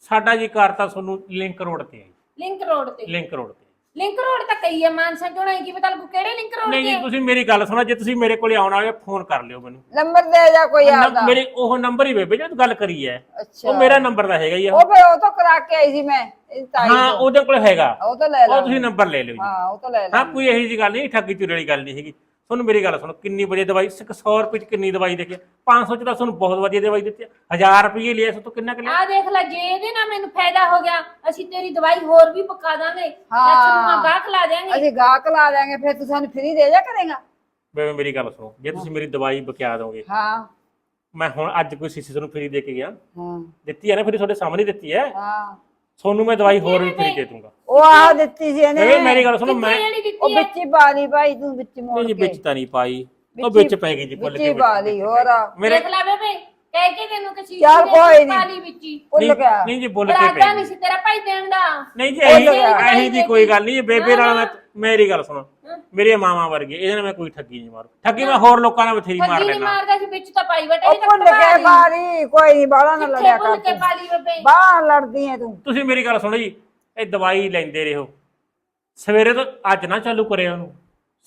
S2: ਸਾਡਾ ਜੀ ਘਰ ਤਾਂ ਤੁਹਾਨੂੰ ਲਿੰਕ ਰੋਡ ਤੇ ਹੈ
S1: ਲਿੰਕ ਰੋਡ ਤੇ।
S2: ਲਿੰਕ ਰੋਡ ਤੇ।
S1: ਲਿੰਕ ਰੋਡ ਤਾਂ ਕਈ ਹੈ ਮਾਨਸਾ ਕਿਉਂ ਨਹੀਂ ਕੀ ਪਤਾ ਲੱਗੂ ਕਿਹੜੇ ਲਿੰਕ ਰੋਡ
S2: ਨਹੀਂ
S1: ਤੇ
S2: ਜੀ
S1: ਹੈ?
S2: ਤੁਸੀਂ ਮੇਰੀ ਗੱਲ ਸੁਣੋ ਜੇ ਤੁਸੀਂ ਮੇਰੇ ਕੋਲੇ ਆਉਣਾ ਹੋਵੇ ਫੋਨ ਕਰ ਲਿਓ ਮੈਨੂੰ।
S3: ਨੰਬਰ ਦੇ ਜਾ ਕੋਈ ਆਪਦਾ।
S2: ਨੰ- ਮੇਰੇ ਉਹ ਨੰਬਰ ਹੀ ਬੇਬੇ ਜਦ ਗੱਲ ਕਰੀ ਹੈ
S3: ਅੱਛਾ।
S2: ਉਹ ਮੇਰਾ ਨੰਬਰ ਦਾ ਹੈਗਾ ਹੀ ਆ।
S3: ਉਹ ਫਿਰ ਉਹ ਤਾਂ ਕਰਾ ਕੇ ਆਈ ਸੀ ਮੈਂ ਇਹ ਤਾਈ
S2: ਹਾਂ
S3: ਤੋਂ।
S2: ਉਹਦੇ ਕੋਲ ਹੈਗਾ।
S3: ਉਹ ਤਾਂ ਲੈ ਲਾ।
S2: ਉਹ ਤੁਸੀਂ ਨੰਬਰ ਲੈ ਲਿਓ ਜੀ।
S3: ਹਾਂ ਉਹ ਤਾਂ ਲੈ ਲਾ।
S2: ਹਾਂ ਕੋਈ ਇਹੀ ਜੀ ਗੱਲ ਨਹੀਂ ਠੱਗੀ ਚੁਰੀ ਵਾਲੀ ਗੱਲ ਨਹੀਂ ਹੈਗੀ। ਤੁਹਾਨੂੰ ਮੇਰੀ ਗੱਲ ਸੁਣੋ ਕਿੰਨੀ ਵਧੀਆ ਦਵਾਈ 100 ਰੁਪਏ ਚ ਕਿੰਨੀ ਦਵਾਈ ਦੇਖੀ 500 ਚ ਤਾਂ ਤੁਹਾਨੂੰ ਬਹੁਤ ਵਧੀਆ ਦਵਾਈ ਦਿੱਤੀ 1000 ਰੁਪਏ ਲਿਆ ਸੋ ਤੋਂ ਕਿੰਨਾ ਕਿ ਲਿਆ?
S1: ਆ ਦੇਖ ਲੈ ਜੇ ਇਹਦੇ ਨਾਲ ਮੈਨੂੰ ਫਾਇਦਾ ਹੋ ਗਿਆ ਅਸੀਂ ਤੇਰੀ ਦਵਾਈ ਹੋਰ ਵੀ ਪਕਾ ਦਾਂਗੇ। ਚਾਚੂ ਨੂੰ
S3: ਹਾਂ।
S1: ਗਾਹਕ ਲਾ ਦੇਾਂਗੇ
S3: ਅਸੀਂ ਗਾਹਕ ਲਾ ਦਿਆਂਗੇ ਫਿਰ ਤੂੰ ਸਾਨੂੰ ਫ੍ਰੀ ਦੇ ਜਾ ਕਰੇਗਾ?
S2: ਬੇਬੇ ਮੇਰੀ ਗੱਲ ਸੁਣੋ ਜੇ ਤੁਸੀਂ ਮੇਰੀ ਦਵਾਈ ਬਕਿਆ ਦੋਗੇ
S3: ਹਾਂ।
S2: ਮੈਂ ਹੁਣ ਅੱਜ ਕੋਈ ਸੀਸੀ ਤੁਹਾਨੂੰ ਫ੍ਰੀ ਦੇ ਕੇ ਗਿਆ।
S3: ਹਾਂ।
S2: ਦਿੱਤੀ ਹੈ ਨਾ ਫਿਰ ਤੁਹਾਡੇ ਸਾਹਮਣੇ ਦਿੱਤੀ ਹੈ।
S3: ਹਾਂ।
S2: ਤੁਹਾਨੂੰ ਮੈਂ ਦਵਾਈ ਹੋਰ ਵੀ ਫ੍ਰੀ ਦੇ ਦੂੰਗਾ।
S3: ਉਹ ਆ ਦਿੱਤੀ ਸੀ ਇਹਨੇ।
S2: ਬੇਬੇ ਮੇਰੀ ਗੱਲ ਸੁਣੋ ਮੈਂ
S1: ਜਿਹੜੀ
S3: ਉਹ
S1: ਦਿੱਤੀ ਹੈ
S3: ਵਿੱਚ ਹੀ ਪਾ ਲਈ ਭਾਈ ਤੂੰ ਵਿੱਚ ਮੋੜ
S2: ਨਹੀਂ ਜੀ
S3: ਕੇ।
S2: ਵਿੱਚ ਤਾਂ ਨਹੀਂ ਪਾਈ। ਉਹ
S3: ਵਿੱਚ
S2: ਪੈ ਗਈ ਜੀ ਭੁੱਲ
S3: ਵਿੱਚ
S2: ਕੇ
S3: ਹੀ ਪਾ ਲਈ ਹੋਰ
S2: ਮੇਰੇ
S1: ਦੇਖ ਲੈ ਬੇਬੇ। ਕਹਿ ਕੇ ਤੈਨੂੰ ਕਿ ਚੀਜ਼
S3: ਚੱਲ ਕੋਈ ਨੀ।
S1: ਪਾਲੀ ਵਿੱਚ ਹੀ।
S3: ਭੁੱਲ
S2: ਨਹੀਂ
S3: ਗਿਆ।
S2: ਨਹੀਂ ਜੀ ਭੁੱਲ ਕੇ
S1: ਬਰਾਦਾ
S2: ਪੈ
S1: ਨਹੀਂ
S2: ਗਈ
S1: ਸੀ ਤੇਰਾ ਭਾਈ ਦੇਣ ਦਾ।
S2: ਨਹੀਂ ਜੀ
S3: ਉਹ
S2: ਇਹੀ
S3: ਤਾਂ ਯਾਰ।
S2: ਇਹੀ ਜੀ ਕੋਈ ਗੱਲ ਨਹੀਂ ਇਹ ਬੇਬੇ ਨਾਲ ਮੈਂ
S1: ਨਾ,
S2: ਮੇਰੀ ਗੱਲ ਸੁਣੋ।
S1: ਹਾਂ।
S2: ਮੇਰੇ ਮਾਮਾ ਵਰਗੇ ਇਹਦੇ ਨਾਲ ਮੈਂ ਕੋਈ ਠੱਗੀ ਨਹੀਂ ਮਾਰੂ ਠੱਗੀ ਮੈਂ ਹੋਰ ਲੋਕਾਂ ਨਾਲ ਬਥੇਰੀ ਮਾਰ
S1: ਠੱਗੀ ਨਹੀਂ
S2: ਲੈਣਾ
S3: हाँ।
S1: ਮਾਰਦਾ ਸੀ ਵਿੱਚ ਤਾਂ ਪਾਈ ਬਟੇ
S3: ਉਹ ਭੁੱਲ ਕੇ ਬਾਰੀ ਕੋਈ ਨਹੀਂ ਬਾਲਾ ਨਾ ਲੜਿਆ
S1: ਭੁੱਲ
S3: ਕਰ
S1: ਕੇ
S3: ਤੂੰ
S1: ਪਾਲੀ ਬੇਬੇ?
S3: ਬਾਹਰ ਲੜਦੀ ਐ ਤੂੰ।
S2: ਤੁਸੀਂ ਮੇਰੀ ਗੱਲ ਸੁਣੋ ਜੀ ਇਹ ਦਵਾਈ ਲੈਂਦੇ ਰਹੋ। ਸਵੇਰੇ ਤੋਂ ਅੱਜ ਨਾ ਚਾਲੂ ਕਰਿਆ ਉਹਨੂੰ।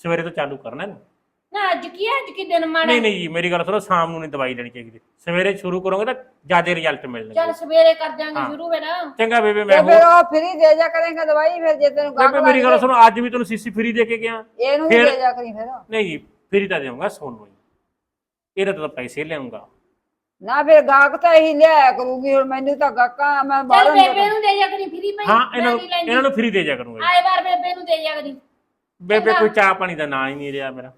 S2: ਸਵੇਰੇ ਤੋਂ ਚਾਲੂ ਕਰਨਾ ਇਹਨੂੰ।
S1: ਨਾ ਅੱਜ ਕੀ ਹੈ, ਅੱਜ ਕੀ ਦਿਨ ਮਾੜਾ
S2: ਨਹੀਂ ਨਹੀਂ ਜੀ ਮੇਰੀ ਗੱਲ ਸੁਣੋ ਸ਼ਾਮ ਨੂੰ ਨਹੀਂ ਦਵਾਈ ਲੈਣੀ ਚਾਹੀਦੀ ਸਵੇਰੇ ਸ਼ੁਰੂ ਕਰੋਗੇ ਤਾਂ ਜ਼ਿਆਦਾ ਰਿਜ਼ਲਟ ਮਿਲਣਗੇ।
S1: ਚੱਲ ਸਵੇਰੇ ਕਰ ਜਾਾਂਗੇ
S2: ਹਾਂ।
S1: ਸ਼ੁਰੂ ਫਿਰ।
S2: ਚੰਗਾ ਬੇਬੇ ਮੈਂ ਹੋਰ
S3: ਫਿਰ ਉਹ ਫ੍ਰੀ ਦੇ ਜਾ ਕਰੇਗਾ ਦਵਾਈ ਫਿਰ ਜੇ ਤੈਨੂੰ ਗਾਹਕ
S2: ਬੇਬੇ ਮੇਰੀ ਗੱਲ ਸੁਣੋ ਅੱਜ ਵੀ ਤੁਹਾਨੂੰ ਸੀਸੀ ਫ੍ਰੀ ਦੇ ਕੇ ਗਿਆ।
S3: ਇਹਨੂੰ ਵੀ
S2: ਫਿਰ-
S3: ਦੇ ਜਾ ਕਰੀ ਫਿਰ।
S2: ਨਹੀਂ ਜੀ ਫ੍ਰੀ ਤਾਂ ਦੇਵਾਂਗਾ ਸੋਨੂੰ ਜੀ। ਇਹਦਾ ਤਾਂ ਪੈਸੇ ਲਿਆਉਂਗਾ।
S3: ਨਾ ਫਿਰ ਗਾਹਕ ਤਾਂ ਇਹੀ ਲਿਆਇਆ ਕਰੂਗੀ ਹੁਣ ਮੈਨੂੰ ਤਾਂ ਗਾਹਕਾਂ ਮੈਂ
S1: ਚੱਲ
S3: ਬਾਹਰ
S1: ਬੇਬੇ ਨੂੰ ਦੇ ਜਾ ਕਰੀ ਫਰੀ ਭਾਈ
S2: ਹਾਂ
S1: ਮੈਂ
S2: ਇਹਨਾਂ ਨੂੰ। ਇਹਨਾਂ ਨੂੰ ਫ੍ਰੀ ਦੇ ਜਾ ਕਰੂੰਗਾ ਜੀ।
S1: ਆਏ ਵਾਰ ਬੇਬੇ ਨੂੰ ਦੇ ਜਾ ਕਰੀ।
S2: ਬੇਬੇ ਕੋਈ ਚਾਹ ਪਾਣੀ ਦਾ ਨਾਂ ਹੀ ਨਹੀਂ ਰਿਹਾ ਮੇਰਾ।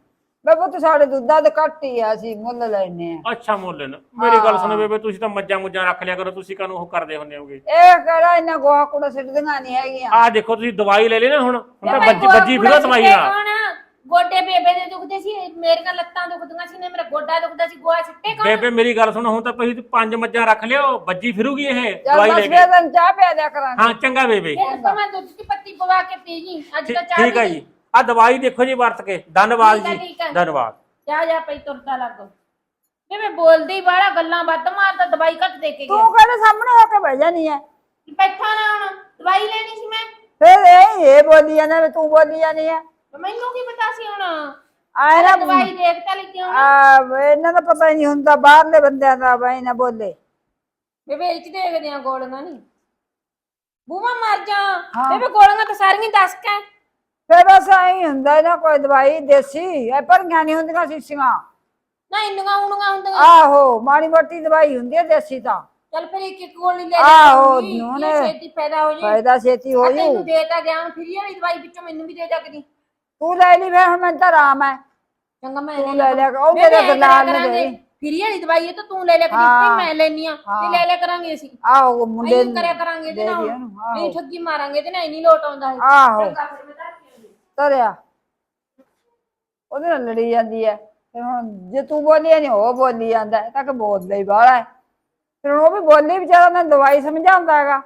S3: ਬੇਬੇ ਤੂੰ ਸਾਡੇ ਦੁੱਧਾਂ ਦੇ ਘੱਟ ਹੀ ਆ ਅਸੀਂ ਮੁੱਲ ਲੈਨੇ ਆ।
S2: ਅੱਛਾ ਮੁੱਲ ਨਾ ਮੇਰੀ ਗੱਲ ਸੁਣੋ ਬੇਬੇ ਤੁਸੀਂ ਤਾਂ ਮੱਝਾਂ ਮੁੱਝਾਂ ਰੱਖ ਲਿਆ ਕਰੋ ਤੁਸੀਂ ਕਾਹਨੂੰ ਉਹ ਕਰਦੇ ਹੁੰਦੇ ਹੋਗੇ?
S3: ਇਹ ਕਿਹੜਾ ਇੰਨਾ ਗੋਹਾ ਕੂੜਾ ਸਿੱਟਦੀਆਂ ਨਹੀਂ ਹੈਗੀਆਂ।
S2: ਆਹ ਦੇਖੋ ਤੁਸੀਂ ਦਵਾਈ ਲੈ ਲਈ ਨਾ ਹੁਣ ਹੁਣ ਤਾਂ ਬੱਜੀ ਬੱਜੀ ਫਿਰੋ ਦਵਾਈ ਨਾਲ।
S1: ਕੌਣ? ਗੋਡੇ ਬੇਬੇ ਦੇ ਦੁਖਦੇ ਸੀ ਮੇਰੀਆਂ ਲੱਤਾਂ ਦੁਖਦੀਆਂ ਸੀ ਨੇ ਮੇਰਾ ਗੋਡਾ ਦੁਖਦਾ ਸੀ ਗੋਹਾ ਸਿੱਟੇ ਕੌਣ?
S2: ਬੇਬੇ ਮੇਰੀ ਗੱਲ ਸੁਣੋ ਹੁਣ ਤਾਂ ਤੁਸੀਂ ਪੰਜ ਮੱਝਾਂ ਰੱਖ ਲਿਓ ਬੱਜੀ ਫਿਰੂਗੀ ਇਹ ਦਵਾਈ ਲੈ ਕੇ।
S3: ਚਾਹ ਪਿਆ ਦਿਆ ਕਰਾਂਗੇ।
S2: ਹਾਂ ਚੰਗਾ ਬੇਬੇ।
S1: ਫਿਰ ਤਾਂ ਮੈਂ ਦੁੱਧ ਦੀ ਪੱਤੀ ਪਵਾ ਕੇ ਪੀ ਅੱਜ ਤਾਂ ਚਾਹ
S2: ਠੀਕ ਹੈ
S1: ਵੀ
S2: ਜੀ। ਆ ਦਵਾਈ ਦੇਖੋ ਜੀ ਵਰਤ ਕੇ ਧੰਨਵਾਦ
S1: ਠੀਕ ਹੈ,
S2: ਜੀ
S1: ਠੀਕ ਹੈ।
S2: ਧੰਨਵਾਦ।
S1: ਜਾ ਜਾ ਪਈ ਤੁਰਦਾ ਲੱਗ। ਬੇਬੇ ਬੋਲਦੀ ਬਾੜਾ ਗੱਲਾਂ ਵੱਧ ਮਾਰਦਾ ਦਵਾਈ ਘੱਟ ਦੇ ਕੇ
S3: ਤੂੰ
S1: ਗਿਆ।
S3: ਕਹਿੰਦੇ ਸਾਹਮਣੇ ਹੋ ਕੇ ਬਹਿ ਜਾਨੀ ਐ
S1: ਬੈਠਾ ਨਾ ਹੁਣ ਦਵਾਈ ਲੈਣੀ ਸੀ ਮੈਂ।
S3: ਫਿਰ ਇਹ ਇਹ ਬੋਲੀ ਜਾਂਦਾ ਵੀ ਤੂੰ ਬੋਲੀ ਜਾਨੀ ਐ
S1: ਤੇ ਮੈਨੂੰ ਕੀ ਪਤਾ ਸੀ ਹੁਣ?
S3: ਆਏ ਨਾ
S1: ਦਵਾਈ ਦੇਖ ਤਾਂ ਲਈ ਹੁਣ
S3: ਆ ਇਹਨਾਂ ਦਾ ਪਤਾ ਹੀ ਨਹੀਂ ਹੁੰਦਾ ਬਾਹਰਲੇ ਬੰਦਿਆਂ ਦਾ ਬਈ ਨਾ ਬੋਲੇ।
S1: ਬੇਬੇ ਇਹ ਚ ਦੇਖਦੇ ਆ ਗੋਲੀਆਂ ਨਹੀਂ ਬੂਮਾ ਮਰ ਜਾ।
S3: ਹਾਂ।
S1: ਬੇਬੇ ਗੋਲੀਆਂ ਤਾਂ ਸਾਰੀਆਂ ਦੱਸ ਕੇ।
S3: ਫਿਰ ਬਸ ਐਂ ਹੁੰਦਾ ਇਹਨਾਂ ਕੋਈ ਦਵਾਈ ਦੇਸੀ ਇਹ ਭਰੀਆਂ ਨਹੀਂ ਹੁੰਦੀਆਂ ਸੀਸੀਆਂ।
S1: ਨਾ ਇੰਨੀਆਂ ਉਣੀਆਂ ਹੁੰਦੀਆਂ।
S3: ਆਹੋ ਮਾੜੀ ਮੋਟੀ ਦਵਾਈ ਹੁੰਦੀ ਹੈ ਦੇਸੀ ਤਾਂ।
S1: ਚੱਲ ਫਿਰ ਇੱਕ ਇੱਕ ਗੋਲੀ ਲੈ
S3: ਆਹੋ,
S1: ਜਾਊਂਗੀ,
S3: ਨੂੰਹ
S1: ਇਹ
S3: ਨੇ-
S1: ਛੇਤੀ ਪੈਦਾ ਹੋ ਜੇ।
S3: ਫਾਇਦਾ ਛੇਤੀ ਹੋ
S1: ਤੈਨੂੰ ਦੇ ਤਾਂ ਗਿਆ ਹੁਣ ਫਰੀ ਵਾਲੀ ਦਵਾਈ ਵਿੱਚੋਂ ਮੈਨੂੰ ਵੀ ਦੇ ਸਕਦੀ
S3: ਤੂੰ ਲੈ ਲਈ ਫਿਰ ਹੁਣ ਮੈਨੂੰ ਤਾਂ ਆਰਾਮ ਹੈ।
S1: ਚੰਗਾ ਮੈਂ
S3: ਤੂੰ ਲੈ ਲਿਆ ਕਰ, ਉਹ ਮੇਰੇ
S1: ਐਂ
S3: ਗੁਲਾਮ ਨੇ ਦੇ।
S1: ਫਰੀ ਵਾਲੀ ਦਵਾਈ ਹੈ ਤਾਂ ਤੂੰ ਲੈ ਲਿਆ ਕਰੀ
S3: ਹਾਂ।
S1: ਮੈਂ ਲੈਣੀ ਆ ਤੇ
S3: ਹਾਂ।
S1: ਲੈ ਲਿਆ ਕਰਾਂਗੇ ਅਸੀਂ।
S3: ਆਹੋ ਮੁੰਡੇ ਨੂੰ
S1: ਕਰਿਆ ਕਰਾਂਗੇ ਇਹਦੇ
S3: ਦੇ
S1: ਨਾਲ।
S3: ਦਿਓ ਇਹਨੂੰ, ਆਹੋ।
S1: ਨਹੀਂ ਠੱਗੀ ਮਾਰਾਂਗੇ ਤੇ ਨਹੀਂ ਲੋਟ ਆਉਂਦਾ ਹੈ।
S3: ਆਹੋ।
S1: ਚੰਗਾ। ਫਿਰ
S3: ਧਰਿਆ। ਉਹਦੇ ਨਾਲ ਲੜੀ ਜਾਂਦੀ ਹੈ ਫਿਰ ਹੁਣ ਜੇ ਤੂੰ ਬੋਲੀ ਨਹੀਂ ਉਹ ਬੋਲੀ ਜਾਂਦਾ ਹੈ, ਤਾਂ ਕਿ ਬੋਲਦਾ ਹੀ ਬਾਹਲਾ ਹੈ ਫਿਰ ਉਹ ਵੀ ਬੋਲੀ ਵਿਚਾਰਾ ਨੇ ਦਵਾਈ ਸਮਝਾਉਂਦਾ ਹੈਗਾ।